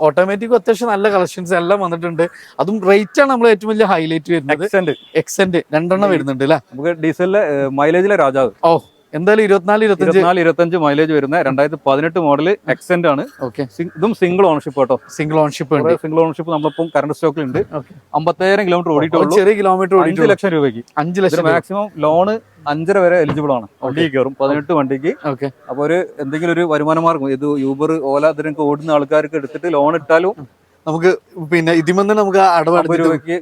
ഓട്ടോമാറ്റിക് അത്യാവശ്യം നല്ല കളക്ഷൻസ് എല്ലാം വന്നിട്ടുണ്ട്. അതും റേറ്റ് ആണ് നമ്മൾ ഏറ്റവും വലിയ ഹൈലൈറ്റ് വരുന്നത്. എക്സെന്റ് എക്സെന്റ് രണ്ടെണ്ണം വരുന്നുണ്ട് അല്ലേ? നമുക്ക് ഡീസലിലെ മൈലേജിലെ രാജാവ്. ഓ എന്തായാലും ഇരുപത്തിനാല് ഇരുപത്തിനാല് ഇരുപത്തഞ്ച് മൈലേജ് വരുന്ന രണ്ടായിരത്തി പതിനെട്ട് മോഡൽ എക്സെന്റ് ആണ്. ഓക്കെ ഇതും സിംഗിൾ ഓണർഷിപ്പ് കേട്ടോ സിംഗിൾ ഓണർഷിപ്പ് ഉണ്ട്. സിംഗിൾ ഓണർഷിപ്പ് നമ്മളിപ്പം കറണ്ട് സ്റ്റോക്കിലുണ്ട് ഓക്കെ അമ്പത്തായിരം കിലോമീറ്റർ ഓടിയിട്ടുള്ളൂ. ചെറിയ കിലോമീറ്റർ അഞ്ച് ലക്ഷം രൂപയ്ക്ക്. അഞ്ച് ലക്ഷം മാക്സിമം ലോണ് അഞ്ചര വരെ എലിജിബിൾ ആണ്. വണ്ടി കയറും. പതിനെട്ട് വണ്ടിക്ക്. ഓക്കെ അപ്പൊ ഒരു എന്തെങ്കിലും ഒരു വരുമാന മാർഗം. ഇത് യൂബർ ഓല ഇതിനൊക്കെ ഓടുന്ന ആൾക്കാർക്ക് എടുത്തിട്ട് ലോൺ ഇട്ടാലും നമുക്ക് പിന്നെ ഇതിമെന്ന് നമുക്ക് അടവ് അമ്പത് രൂപയ്ക്ക്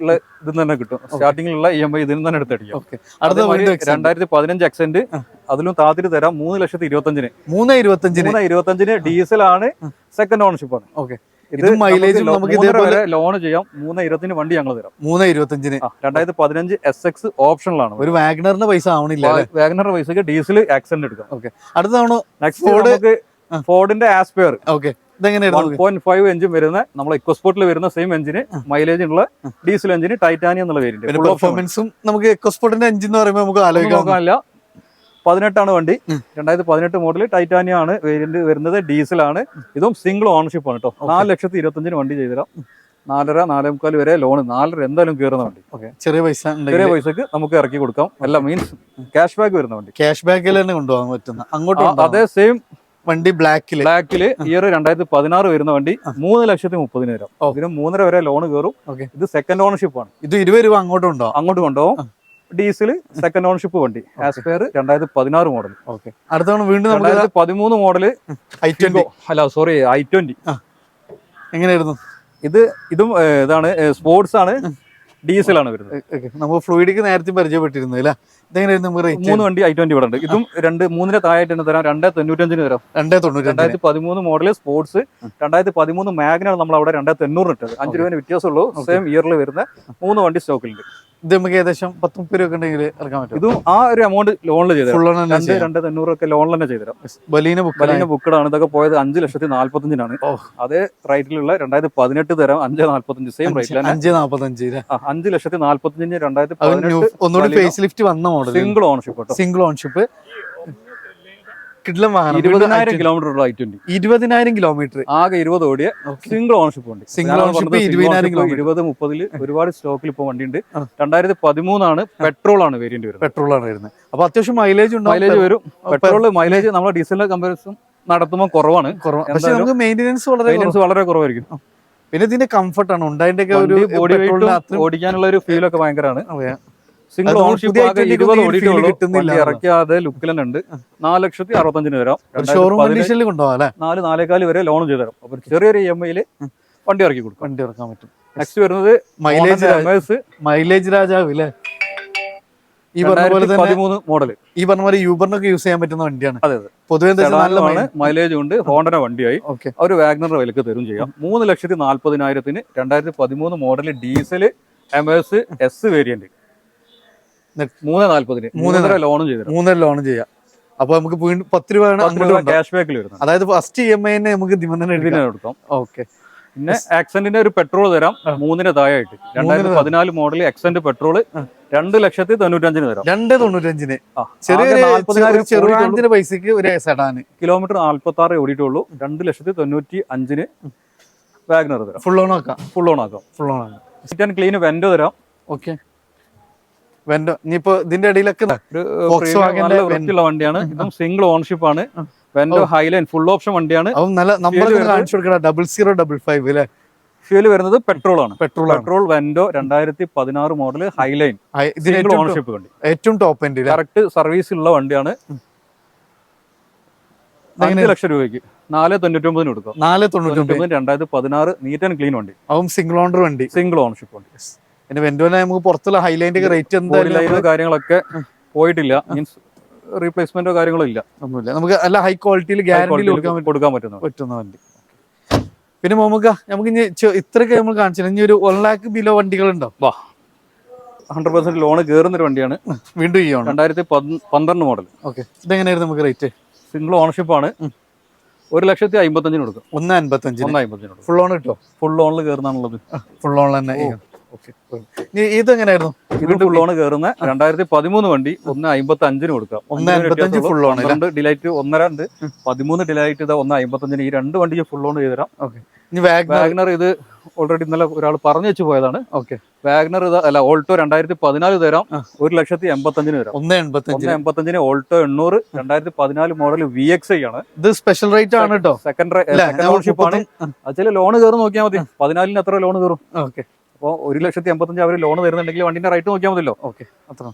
തന്നെ കിട്ടും. സ്റ്റാർട്ടിങ്ങിലുള്ള ഇ എം ഐ ഇതിൽ നിന്ന് തന്നെ എടുത്തടിക്കും അടുത്ത രണ്ടായിരത്തി പതിനഞ്ച് എക്സെന്റ് അതിലും താത്തിരി തരാം. മൂന്ന് ലക്ഷത്തി ഇരുപത്തഞ്ചിന്. മൂന്ന് ഇരുപത്തഞ്ചിന്? മൂന്ന് ഇരുപത്തഞ്ചിന് ഡീസൽ ആണ് സെക്കൻഡ് ഓണർഷിപ്പ് ആണ്. ഓക്കെ. ഇത് മൈലേജും നമുക്ക് ഇതേപോലെ ലോൺ ചെയ്യാം. മൂന്ന് ഇരുപത്തിന് വണ്ടി ഞങ്ങൾ തരാം. മൂന്ന് ഇരുപത്തഞ്ചിന്. രണ്ടായിരത്തി പതിനഞ്ച് എസ് എക്സ് ഓപ്ഷനിലാണ് ഒരു വാഗ്നറിന്റെ പൈസ ആവണില്ല വാഗ്നറിന്റെ പൈസക്ക് ഡീസൽ ആക്സിഡന്റ് എടുക്കാം. ഓക്കെ. അടുത്ത നെക്സ്റ്റ് ഫോർഡിന്റെ ആസ്പെയർ ഓക്കെ. ഫൈവ് വരുന്ന നമ്മളെ ഇക്കോസ്പോർട്ടിൽ വരുന്ന സെയിം എഞ്ചിന് മൈലേജ് ഉള്ള ഡീസൽ എഞ്ചിന് ടൈറ്റാനിയം എന്നുള്ള വേരിയന്റ് പെർഫോമൻസും നമുക്ക് എക്കോസ്പോർട്ടിന്റെ എഞ്ചിൻ എന്ന് പറയുമ്പോൾ നമുക്ക് ആലോചിക്കാം. നോക്കാനില്ല. പതിനെട്ടാണ് വണ്ടി. രണ്ടായിരത്തി പതിനെട്ട് മോഡൽ ടൈറ്റാനിയ ആണ്. വേരിയന്റ് വരുന്നത് ഡീസൽ ആണ്. ഇതും സിംഗിൾ ഓണർഷിപ്പ് ആണ് കേട്ടോ നാല് ലക്ഷത്തി ഇരുപത്തഞ്ചിന് വണ്ടി ചെയ്തുതരാം. നാലര നാലേ മുക്കാൽ വരെ ലോൺ നാലര എന്തായാലും കയറുന്ന വണ്ടി. ചെറിയ പൈസ ചെറിയ പൈസക്ക് നമുക്ക് ഇറക്കി കൊടുക്കാം. അല്ല മീൻസ് ക്യാഷ് ബാക്ക് വരുന്ന വണ്ടി. ക്യാഷ് ബാക്കിൽ തന്നെ കൊണ്ടുപോകാൻ പറ്റുന്ന. അങ്ങോട്ട് അതേ സെയിം വണ്ടി ബ്ലാക്കിൽ ബ്ലാക്കിൽ ഇയർ രണ്ടായിരത്തി പതിനാറ് വരുന്ന വണ്ടി മൂന്ന് ലക്ഷത്തി മുപ്പതിന് വരാം. ഇതിന് മൂന്നര വരെ ലോൺ കയറും ഇത് സെക്കൻഡ് ഓണർഷിപ്പ് ആണ്. ഇത് ഇരുപത് രൂപ അങ്ങോട്ടും ഉണ്ടോ അങ്ങോട്ട് കൊണ്ടുപോകും. ഡീസൽ സെക്കൻഡ് ഓൺഷിപ്പ് വണ്ടി. ആസ്പെയർ രണ്ടായിരത്തി പതിനാറ് മോഡൽ ഓക്കെ അടുത്ത തവണ വീണ്ടും രണ്ടായിരത്തി പതിമൂന്ന് മോഡൽ ഐ ട്വന്റി അല്ല സോറി ഐ ട്വന്റി എങ്ങനെയായിരുന്നു? ഇത് ഇതും ഇതാണ് സ്പോർട്സ് ആണ്. ഡീസൽ ആണ് വരുന്നത്. നമ്മൾ നമുക്ക് ഫ്ലൂയിഡിക്ക് നേരത്തെ പരിചയപ്പെട്ടിരുന്നു അല്ലേ? ഇതെങ്ങനെയായിരുന്നു മൂന്ന് വണ്ടി ഐ ട്വന്റി ഇവിടെ ഉണ്ട്. ഇതും രണ്ട് മൂന്നിന് താഴായിട്ട് തന്നെ തരാം. രണ്ടേ തൊണ്ണൂറ്റഞ്ചിന് തരാം. രണ്ടേ തൊണ്ണൂറ്റി രണ്ടായിരത്തി പതിമൂന്ന് മോഡൽ സ്പോർട്സ് രണ്ടായിരത്തി പതിമൂന്ന് മാഗ്നാണ് നമ്മൾ അവിടെ രണ്ടായിരത്തി എണ്ണൂറ് ഇട്ടത്. അഞ്ച് രൂപ വ്യത്യാസമുള്ളൂ. സെയിം ഇയറിൽ വരുന്ന മൂന്ന് വണ്ടി സ്റ്റോക്കിലുണ്ട് ഇത് നമുക്ക് ഏകദേശം പത്ത് മുപ്പത് രൂപ ഉണ്ടെങ്കിൽ ഇറക്കാൻ പറ്റും. ഇതും ആ ഒരു എമൗണ്ട് ലോണിൽ ചെയ്തു രണ്ട് തൊണ്ണൂറൊക്കെ ലോണിൽ തന്നെ ചെയ്തുതരാം. ബലീന ബുക്ക് ബലീന ബുക്കഡാണ് ഇതൊക്കെ പോയത് അഞ്ച് ലക്ഷത്തി നാല്പത്തഞ്ചിനാണ്. ഓ. അതേ റേറ്റിലുള്ള രണ്ടായിരത്തി പതിനെട്ട് തരാം അഞ്ച് നാല്പത്തഞ്ച്. സെയിം റേറ്റിലാണ് അഞ്ച് നാല്പത്തഞ്ച് അഞ്ച് ലക്ഷത്തി നാല്പത്തഞ്ചിന് രണ്ടായിരത്തി ഒന്നുകൂടി. ഫേസ് ലിഫ്റ്റ് വന്ന model single ownership single ownership വാഹനം ഇരുപതിനായിരം കിലോമീറ്റർ ഉള്ള ഐ ട്വന്റി ഇരുപതിനായിരം കിലോമീറ്റർ ആകെ ഇരുപത് ഓടിയ സിംഗിൾ ഓണർഷിപ്പ് ഉണ്ട്. സിംഗിൾ ഓണർഷിപ്പ് ഇരുപതിനായിരം കിലോമീറ്റർ. ഇരുപത് മുപ്പതിൽ ഒരുപാട് സ്റ്റോക്കിൽ ഇപ്പോൾ വണ്ടി ഉണ്ട്. രണ്ടായിരത്തി പതിമൂന്നാണ് പെട്രോൾ ആണ് വേരിയന്റ് വരുന്നത്. പെട്രോൾ ആണ് വരുന്നത്. അപ്പൊ അത്യാവശ്യം മൈലേജ് ഉണ്ട് മൈലേജ് വരും. പെട്രോൾ മൈലേജ് നമ്മുടെ ഡീസലിന്റെ കമ്പാരിസൺ നടത്തുമ്പോൾ കുറവാണ്. പക്ഷേ നമുക്ക് മെയിന്റെനൻസ് വളരെ. വളരെ കുറവായിരിക്കും. പിന്നെ ഇതിന്റെ കംഫർട്ടാണ് ആണ്. ഉണ്ടായതിന്റെ ഒരു ബോഡി വെയിറ്റ് ഓടിക്കാനുള്ള ഒരു ഫീൽ ഒക്കെ ഭയങ്കരമാണ്. സിംഗിൾ ഓണർഷിപ്പ് ഇരുപത് ഓടിയിട്ടുള്ളൂ. കിട്ടുന്നില്ല ഇറക്കാതെ ലുക്കിൽ തന്നെ ഉണ്ട് നാല് ലക്ഷത്തി അറുപത്തഞ്ചിന് വരാം ഒരു നാല് നാലേക്കാൽ വരെ ലോൺ ചെയ്തു തരാം. അപ്പൊ ചെറിയൊരു ഇ എം ഐയിൽ വണ്ടി ഇറക്കി കൊടുക്കും. വണ്ടി ഇറക്കാൻ പറ്റും. നെക്സ്റ്റ് വരുന്നത് മൈലേജ് മൈലേജ് രാജാവ് അല്ലേ ഈ പറഞ്ഞ പോലെ പതിമൂന്ന് മോഡൽ ഈ പറഞ്ഞ പോലെ യൂബറിനൊക്കെ യൂസ് ചെയ്യാൻ പറ്റുന്ന വണ്ടിയാണ്. അതെ അതെ. പൊതുവെ നല്ല മൈലേജ് ഉണ്ട്. ഹോണ്ടന വണ്ടിയായി. ഓക്കെ അവർ വാഗ്നറുടെ വിലക്ക് തരും ചെയ്യാം. മൂന്ന് ലക്ഷത്തി നാല്പതിനായിരത്തിന് രണ്ടായിരത്തി പതിമൂന്ന് model diesel M S S variant. മൂന്ന് നാല്പതിന്. മൂന്ന് മൂന്നര ലോണും ചെയ്തു മൂന്നര ലോൺ ചെയ്യാം. അപ്പൊ നമുക്ക് വീണ്ടും പത്ത് രൂപ. ക്യാഷ് ബാക്കിൽ വരുന്നത് അതായത് ഫസ്റ്റ് ഇ എം ഐ തന്നെ നമുക്ക് നിബന്ധന എടുക്കാം. ഓക്കെ. പിന്നെ ആക്സെന്റിന്റെ ഒരു പെട്രോൾ തരാം. മൂന്നിന് താഴെയായിട്ട്. രണ്ടായിരത്തി പതിനാല് മോഡൽ എക്സെന്റ് പെട്രോൾ. രണ്ട് ലക്ഷത്തി തൊണ്ണൂറ്റഞ്ചിന് തരാം. രണ്ട് തൊണ്ണൂറ്റഞ്ചിന്. ആ. ചെറിയൊരു ആകെ 40,000 ഒരു പൈസക്ക് ഒരു സെഡാന് കിലോമീറ്റർ നാല്പത്തി ആറ് ഓടിയിട്ടുള്ളൂ. രണ്ട് ലക്ഷത്തി തൊണ്ണൂറ്റി അഞ്ചിന് വാഗ്നർ തരാം. ഫുൾ ഓൺ ആക്കാം. ഫുൾ ഓൺ ആക്കാം. ഫുൾ ഓൺ ആക്കാം. സിറ്റ് ആൻഡ് ക്ലീൻ വെൻഡോ തരാം. ഓക്കെ. ഇനിയിപ്പോ ഇതിന്റെ ഇടയിലൊക്കെ വണ്ടിയാണ്. ഇതും സിംഗിൾ ഓൺഷിപ്പ് ആണ്. വെന്റോ ഹൈലൈൻ ഫുൾ ഓപ്ഷൻ വണ്ടിയാണ്. അതും നല്ല നമ്മൾ കാണിച്ചു കൊടുക്കണം ഡബിൾ സീറോ ഡബിൾ ഫൈവ് അല്ലെ ഫ്യൂൽ വരുന്നത് പെട്രോൾ ആണ്. പെട്രോൾ പെട്രോൾ വെന്റോ രണ്ടായിരത്തി പതിനാറ് മോഡൽ ഹൈലൈൻ സിംഗിൾ ഓണർഷിപ്പ് വണ്ടി. ഏറ്റവും ടോപ്പ് എൻഡ് കറക്റ്റ് സർവീസ് ഉള്ള വണ്ടിയാണ്. അഞ്ച് ലക്ഷം രൂപയ്ക്ക്. നാല് തൊണ്ണൂറ്റൊമ്പതിന് കൊടുക്കാം. നാല് തൊണ്ണൂറ്റൊമ്പത്. രണ്ടായിരത്തി പതിനാറ് നീറ്റ് ആൻഡ് ക്ലീൻ വണ്ടി. അതും സിംഗിൾ ഓണർ വണ്ടി. സിംഗിൾ ഓണർഷിപ്പ് വണ്ടി. പിന്നെ വെന്റുവിനെ നമുക്ക് പുറത്തുള്ള ഹൈലൈന്റെ റേറ്റ് എന്തായാലും കാര്യങ്ങളൊക്കെ പോയിട്ടില്ല. മീൻസ് റീപ്ലേസ്മെന്റോ കാര്യങ്ങളോ ഇല്ല. ഒന്നുമില്ല. നമുക്ക് നല്ല ഹൈ ക്വാളിറ്റിയിൽ ഗ്യാരണ്ടി കൊടുക്കാൻ കൊടുക്കാൻ പറ്റുന്നത് പറ്റുന്ന വണ്ടി. പിന്നെ മോമുക്ക നമുക്ക് ഇനി ഇത്രയൊക്കെ നമ്മൾ കാണിച്ചില്ല. ഇനി ഒരു വൺ ലാക്ക് ബിലോ വണ്ടികളുണ്ടോ? വാ. ഹൺഡ്രഡ് പെർസെന്റ് ലോണ് കയറുന്ന ഒരു വണ്ടിയാണ്. വീണ്ടും ഈ ആണ് രണ്ടായിരത്തി പന്ത്രണ്ട് മോഡൽ ഓക്കെ. ഇതെങ്ങനെയായിരുന്നു നമുക്ക് റേറ്റ് സിംഗിൾ ഓണർഷിപ്പ് ആണ്. ഒരു ലക്ഷത്തി അമ്പത്തഞ്ചിന് കൊടുക്കും. ഒന്ന് അമ്പത്തഞ്ച് ഒന്ന് അമ്പത്തഞ്ചിന് ഫുൾ ഓൺ കിട്ടോ? ഫുൾ ഓണിൽ കയറുന്നാണുള്ളത് ഫുൾ ഓൺ തന്നെ. ഓക്കെ ഇത് എങ്ങനെയായിരുന്നു ഇത് ഫുൾ ഓൺ കയറുന്ന രണ്ടായിരത്തി പതിമൂന്ന് വണ്ടി ഒന്ന് അമ്പത്തി അഞ്ചിന് കൊടുക്കാം. ഒന്ന് ഫുൾ ഓൺ രണ്ട് ഡിലൈറ്റ് ഒന്നര ഉണ്ട്. പതിമൂന്ന് ഡിലൈറ്റ് ഇത് ഒന്ന് അമ്പത്തഞ്ചിന്. ഈ രണ്ട് വണ്ടിക്ക് ഫുൾ ഓൺ ചെയ്തുതരാം. വാഗ്നർ ഇത് ഓൾറെഡി ഇന്നലെ ഒരാൾ പറഞ്ഞു വെച്ച് പോയതാണ്. ഓക്കെ. വാഗ്നർ ഇത് അല്ല ഓൾട്ടോ രണ്ടായിരത്തി പതിനാല് തരാം ഒരു ലക്ഷത്തി എൺപത്തഞ്ചിന് തരാം. ഒന്ന് എൺപത്തഞ്ച് എൺപത്തഞ്ചിന് ഓൾട്ടോ എണ്ണൂറ് രണ്ടായിരത്തി പതിനാല് മോഡൽ വി എക്സ് ഐ ആണ്. ഇത് സ്പെഷ്യൽ റേറ്റ് ആണ് കേട്ടോ സെക്കൻഡ് സെക്കൻഡ് ഓൺഷിപ്പ് ആണ്. അത് ലോൺ കയറും നോക്കിയാൽ മതി. പതിനാലിന് എത്ര ലോൺ കയറും ഓക്കെ. അപ്പോൾ ഒരു ലക്ഷത്തി എൺപത്തഞ്ച് അവർ ലോൺ തരുന്നുണ്ടെങ്കിൽ വണ്ടിന്റെ റേറ്റ് നോക്കിയാൽ മതിയല്ലോ. ഓക്കെ. അത്ര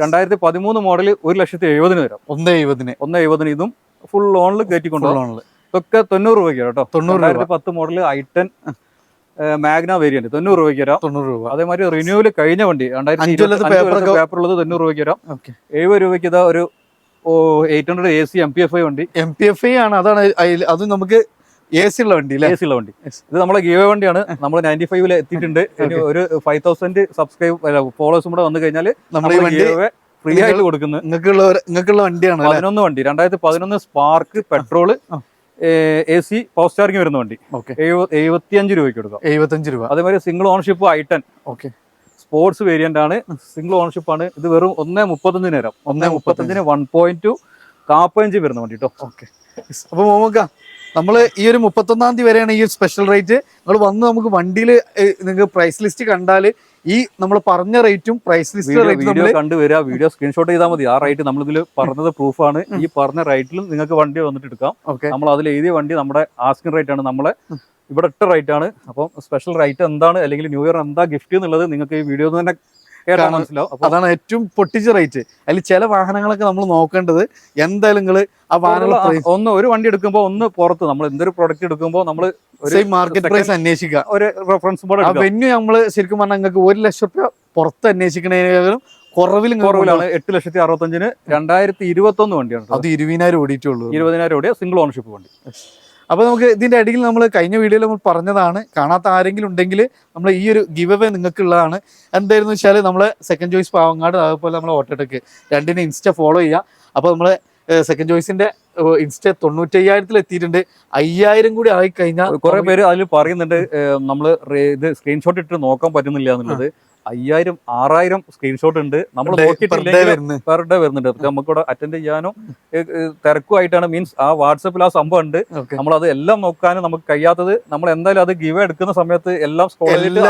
രണ്ടായിരത്തി പതിമൂന്ന് മോഡൽ ഒരു ലക്ഷത്തി എഴുപതിന് തരാം. ഒന്ന് എഴുപതിന്. ഒന്ന് എഴുപതിന് ഇതും ഫുൾ ലോണിൽ കയറ്റി കയറ്റിക്കൊണ്ടുപോകും ഓണിൽ ഇതൊക്കെ തൊണ്ണൂറ് രൂപയ്ക്ക് കേട്ടോ. തൊണ്ണൂറ് രൂപ. പത്ത് model i ten Magna variant തൊണ്ണൂറ് രൂപയ്ക്ക് വരാം. തൊണ്ണൂറ് രൂപ. അതേമാതിരി റിന്യൂവൽ കഴിഞ്ഞ വണ്ടി രണ്ടായിരത്തി പേപ്പർ ഉള്ളത് തൊണ്ണൂറ് രൂപയ്ക്ക് വരാം. എഴുപത് രൂപയ്ക്ക് ഇതാ ഒരു eight hundred A C M P F I വണ്ടി. എം പി എഫ് ഐ ആണ്. അതാണ് അത് നമുക്ക് എ സി ഉള്ള വണ്ടി എ സി ഉള്ള വണ്ടി. ഇത് നമ്മളെ ഗീവ വണ്ടിയാണ്. നമ്മൾ നയന്റി ഫൈവിൽ എത്തിയിട്ടുണ്ട്. ഒരു ഫൈവ് തൗസൻഡ് സബ്സ്ക്രൈബ് ഫോളോവേഴ്സും കൂടെ വന്നു കഴിഞ്ഞാൽ നമ്മുടെ ഈ വണ്ടി ഫ്രീ ആയിട്ട് കൊടുക്കുന്നത് നിങ്ങൾക്കുള്ള നിങ്ങൾക്കുള്ള വണ്ടിയാണ് പതിനൊന്ന് വണ്ടി. രണ്ടായിരത്തി പതിനൊന്ന് Spark petrol. A C power steering വരുന്ന വണ്ടി. എഴുപത്തിയഞ്ച് രൂപയ്ക്ക് കൊടുക്കാം. എഴുപത്തഞ്ച് രൂപ. അതേമാതിരി single ownership i ten okay sports variant ആണ്. സിംഗിൾ ഓണർഷിപ്പ് ആണ്. ഇത് വെറും ഒന്നേ മുപ്പത്തഞ്ചിന് തരാം. ഒന്നേ ഒന്നേ മുപ്പത്തഞ്ചിന് വൺ പോയിന്റ് ടു കാപ്പഞ്ച് വരുന്ന വണ്ടി കേട്ടോ ഓക്കെ അപ്പൊ മോമക്ക നമ്മൾ ഈ ഒരു മുപ്പത്തൊന്നാം തീയതി വരെയാണ് ഈ സ്പെഷ്യൽ റേറ്റ് നിങ്ങൾ വന്ന് നമുക്ക് വണ്ടിയിൽ നിങ്ങൾക്ക് പ്രൈസ് ലിസ്റ്റ് കണ്ടാൽ ഈ നമ്മൾ പറഞ്ഞ റേറ്റും പ്രൈസ് ലിസ്റ്റ് റേറ്റും വീഡിയോ നമ്മൾ കണ്ടു വരിക. വീഡിയോ സ്ക്രീൻഷോട്ട് ചെയ്താൽ മതി. ആ റേറ്റ് നമ്മൾ ഇതിൽ പറഞ്ഞത് പ്രൂഫാണ് ഈ പറഞ്ഞ റേറ്റിലും നിങ്ങൾക്ക് വണ്ടി വന്നിട്ട് എടുക്കാം. ഓക്കെ നമ്മൾ അതിൽ എഴുതിയ വണ്ടി നമ്മുടെ ആസ്കിംഗ് റേറ്റ് ആണ്. നമ്മളെ ഇവിടെ ഇട്ട റേറ്റ് ആണ്. അപ്പം സ്പെഷ്യൽ റേറ്റ് എന്താണ്? അല്ലെങ്കിൽ ന്യൂ ഇയർ എന്താ ഗിഫ്റ്റ് എന്നുള്ളത് നിങ്ങൾക്ക് ഈ വീഡിയോ തന്നെ കേട്ടാൽ മനസ്സിലാവും. അതാണ് ഏറ്റവും പൊട്ടിച്ച റേറ്റ് അതിൽ ചില വാഹനങ്ങളൊക്കെ നമ്മൾ നോക്കേണ്ടത് എന്തായാലും നിങ്ങൾ ആ വാഹനങ്ങൾ ഒന്ന് ഒരു വണ്ടി എടുക്കുമ്പോൾ ഒന്ന് പുറത്ത് നമ്മൾ എന്തൊരു പ്രൊഡക്റ്റ് എടുക്കുമ്പോൾ നമ്മൾ മാർക്കറ്റ് പ്രൈസ് അന്വേഷിക്കുക. ഒരു റെഫറൻസ് ബോർഡ് വെന്യൂ നമ്മൾ ശരിക്കും പറഞ്ഞാൽ നിങ്ങൾക്ക് ഒരു ലക്ഷം രൂപ പുറത്ത് കുറവിൽ നിങ്ങൾക്ക് കുറവിലാണ്. എട്ട് ലക്ഷത്തി അറുപത്തഞ്ചിന് രണ്ടായിരത്തി ഇരുപത്തി ഒന്ന് വണ്ടിയാണ്. അത് ഇരുപതിനായിരം ഓടിയിട്ടുള്ളൂ ഇരുപതിനായിരം ഓടിയ സിംഗിൾ ഓണർഷിപ്പ് വണ്ടി. അപ്പൊ നമുക്ക് ഇതിന്റെ അടിയിൽ നമ്മൾ കഴിഞ്ഞ വീഡിയോയിൽ നമ്മൾ പറഞ്ഞതാണ്. കാണാത്ത ആരെങ്കിലും ഉണ്ടെങ്കിൽ നമ്മൾ ഈ ഒരു ഗിവ് അവേ നിങ്ങൾക്ക് ഉള്ളതാണ് എന്തായിരുന്നു വെച്ചാൽ നമ്മൾ സെക്കൻഡ് ചോയ്സ് പാവങ്ങാട് അതുപോലെ നമ്മൾ ഓട്ടോടെക്ക് രണ്ടിനെ ഇൻസ്റ്റ ഫോളോ ചെയ്യുക. അപ്പൊ നമ്മൾ സെക്കൻഡ് ചോയ്സിന്റെ ഇൻസ്റ്റ തൊണ്ണൂറ്റയ്യായിരത്തിൽ എത്തിയിട്ടുണ്ട്. അയ്യായിരം കൂടി ആയി കഴിഞ്ഞാൽ കുറെ പേര് അതിൽ പറയുന്നുണ്ട് നമ്മൾ ഇത് സ്ക്രീൻഷോട്ട് ഇട്ട് നോക്കാൻ പറ്റുന്നില്ല എന്നുള്ളത്. അയ്യായിരം ആറായിരം സ്ക്രീൻഷോട്ട് ഉണ്ട്. നമ്മൾ നോക്കിയിട്ടില്ലെങ്കിൽ പെർ ഡേ വരുന്നുണ്ട്. നമുക്കിവിടെ അറ്റൻഡ് ചെയ്യാനും തിരക്കുമായിട്ടാണ്. മീൻസ് ആ വാട്സപ്പിൽ ആ സംഭവം ഉണ്ട്. നമ്മൾ അത് എല്ലാം നോക്കാനും നമുക്ക് കഴിയാത്തത് നമ്മൾ എന്തായാലും അത് ഗിവ് എടുക്കുന്ന സമയത്ത് എല്ലാം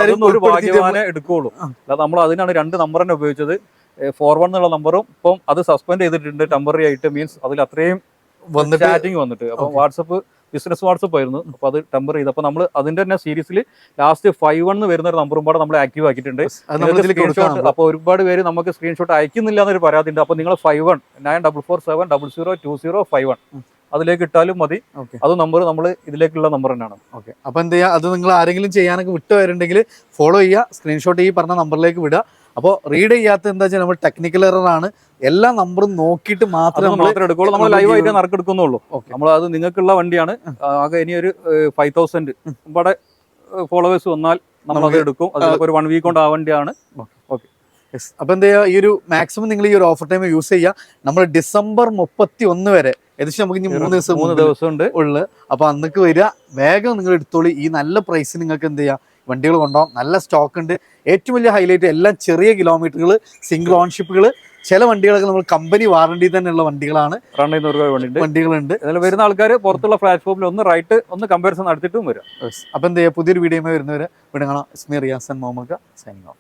അതൊന്നും ഒരു ഭാഗ്യവാനെ എടുക്കുകയുള്ളൂ. അല്ലാതെ നമ്മൾ അതിനാണ് രണ്ട് നമ്പർ തന്നെ ഉപയോഗിച്ചത്. ഫോർ വൺ എന്നുള്ള നമ്പറും ഇപ്പം അത് സസ്പെൻഡ് ചെയ്തിട്ടുണ്ട് ടെമ്പററി ആയിട്ട്. മീൻസ് അതിൽ അത്രയും വന്നിട്ട് ചാറ്റിംഗ് വന്നിട്ട്. അപ്പൊ. വാട്സപ്പ് ബിസിനസ് വാട്സപ്പ് ആയിരുന്നു. അപ്പോൾ അത് ടെമ്പർ ചെയ്ത്. അപ്പൊ നമ്മൾ അതിന്റെ തന്നെ സീരീസിൽ ലാസ്റ്റ് ഫൈവ് വൺ വരുന്ന ഒരു നമ്പറും കൂടെ നമ്മൾ ആക്റ്റീവ് ആക്കിയിട്ടുണ്ട്. സ്ക്രീൻഷോട്ട് അപ്പൊ ഒരുപാട് പേര് നമുക്ക് സ്ക്രീൻഷോട്ട് അയക്കുന്നില്ല എന്നൊരു പരാതി ഉണ്ട് അപ്പോൾ നിങ്ങൾ five one nine double four seven double zero two zero five one. അതിലേക്ക് ഇട്ടാലും മതി. അത് നമ്പർ നമ്മൾ ഇതിലേക്കുള്ള നമ്പർ തന്നെയാണ്. ഓക്കെ. അപ്പോൾ എന്ത് ചെയ്യുക അത് നിങ്ങൾ ആരെങ്കിലും ചെയ്യാനൊക്കെ വിട്ടു വരുന്നുണ്ടെങ്കിൽ ഫോളോ ചെയ്യുക. സ്ക്രീൻഷോട്ട് ഈ പറഞ്ഞ നമ്പറിലേക്ക് വിടുക. അപ്പോൾ റീഡ് ചെയ്യാത്ത എന്താ വെച്ചാൽ നമ്മൾ ടെക്നിക്കൽ എറർ ആണ്. എല്ലാ നമ്പറും നോക്കിയിട്ട് മാത്രമേ മാത്രമേ എടുക്കുള്ളൂ. നമ്മൾ ലൈവ് ആയിട്ട് നറുക്കെടുക്കുന്നുള്ളൂ ഓക്കെ നമ്മൾ അത് നിങ്ങൾക്കുള്ള വണ്ടിയാണ്. ആകെ ഇനി ഒരു ഫൈവ് തൗസൻഡ് ഇവിടെ ഫോളോവേഴ്സ് വന്നാൽ നമ്മളത് എടുക്കും. അതൊക്കെ ഒരു വൺ വീക്ക് കൊണ്ട് ആ വണ്ടിയാണ്. യെസ് അപ്പൊ എന്താ ചെയ്യുക ഈ ഒരു മാക്സിമം നിങ്ങൾ ഈ ഒരു ഓഫർ ടൈം യൂസ് ചെയ്യുക നമ്മൾ ഡിസംബർ മുപ്പത്തി ഒന്ന് വരെ ഏകദേശം നമുക്ക് ഇനി മൂന്ന് ദിവസം മൂന്ന് ദിവസം ഉണ്ട് ഉള്ളു. അപ്പോൾ അന്നൊക്കെ വരിക. വേഗം നിങ്ങൾ എടുത്തോളി. ഈ നല്ല പ്രൈസ് നിങ്ങൾക്ക് എന്ത് ചെയ്യാം? വണ്ടികൾ കൊണ്ടുപോകാം. നല്ല സ്റ്റോക്ക് ഉണ്ട്. ഏറ്റവും വലിയ ഹൈലൈറ്റ് എല്ലാം ചെറിയ കിലോമീറ്ററുകൾ സിംഗിൾ ഓൺഷിപ്പുകൾ ചില വണ്ടികളൊക്കെ നമ്മൾ കമ്പനി വാറണ്ടി തന്നെയുള്ള വണ്ടികളാണ്. റൺ ചെയ്യുന്ന വണ്ടികളുണ്ട്. അതിൽ വരുന്ന ആൾക്കാർ പുറത്തുള്ള പ്ലാറ്റ്ഫോമിൽ ഒന്ന് റൈറ്റ് ഒന്ന് കമ്പാരിസൺ നടത്തിയിട്ടും വരും. അപ്പൊ എന്ത് ചെയ്യുക പുതിയൊരു വീഡിയോ വരുന്നവരെ വിടങ്ങണം. Ismi Riyasan Muhammad signing off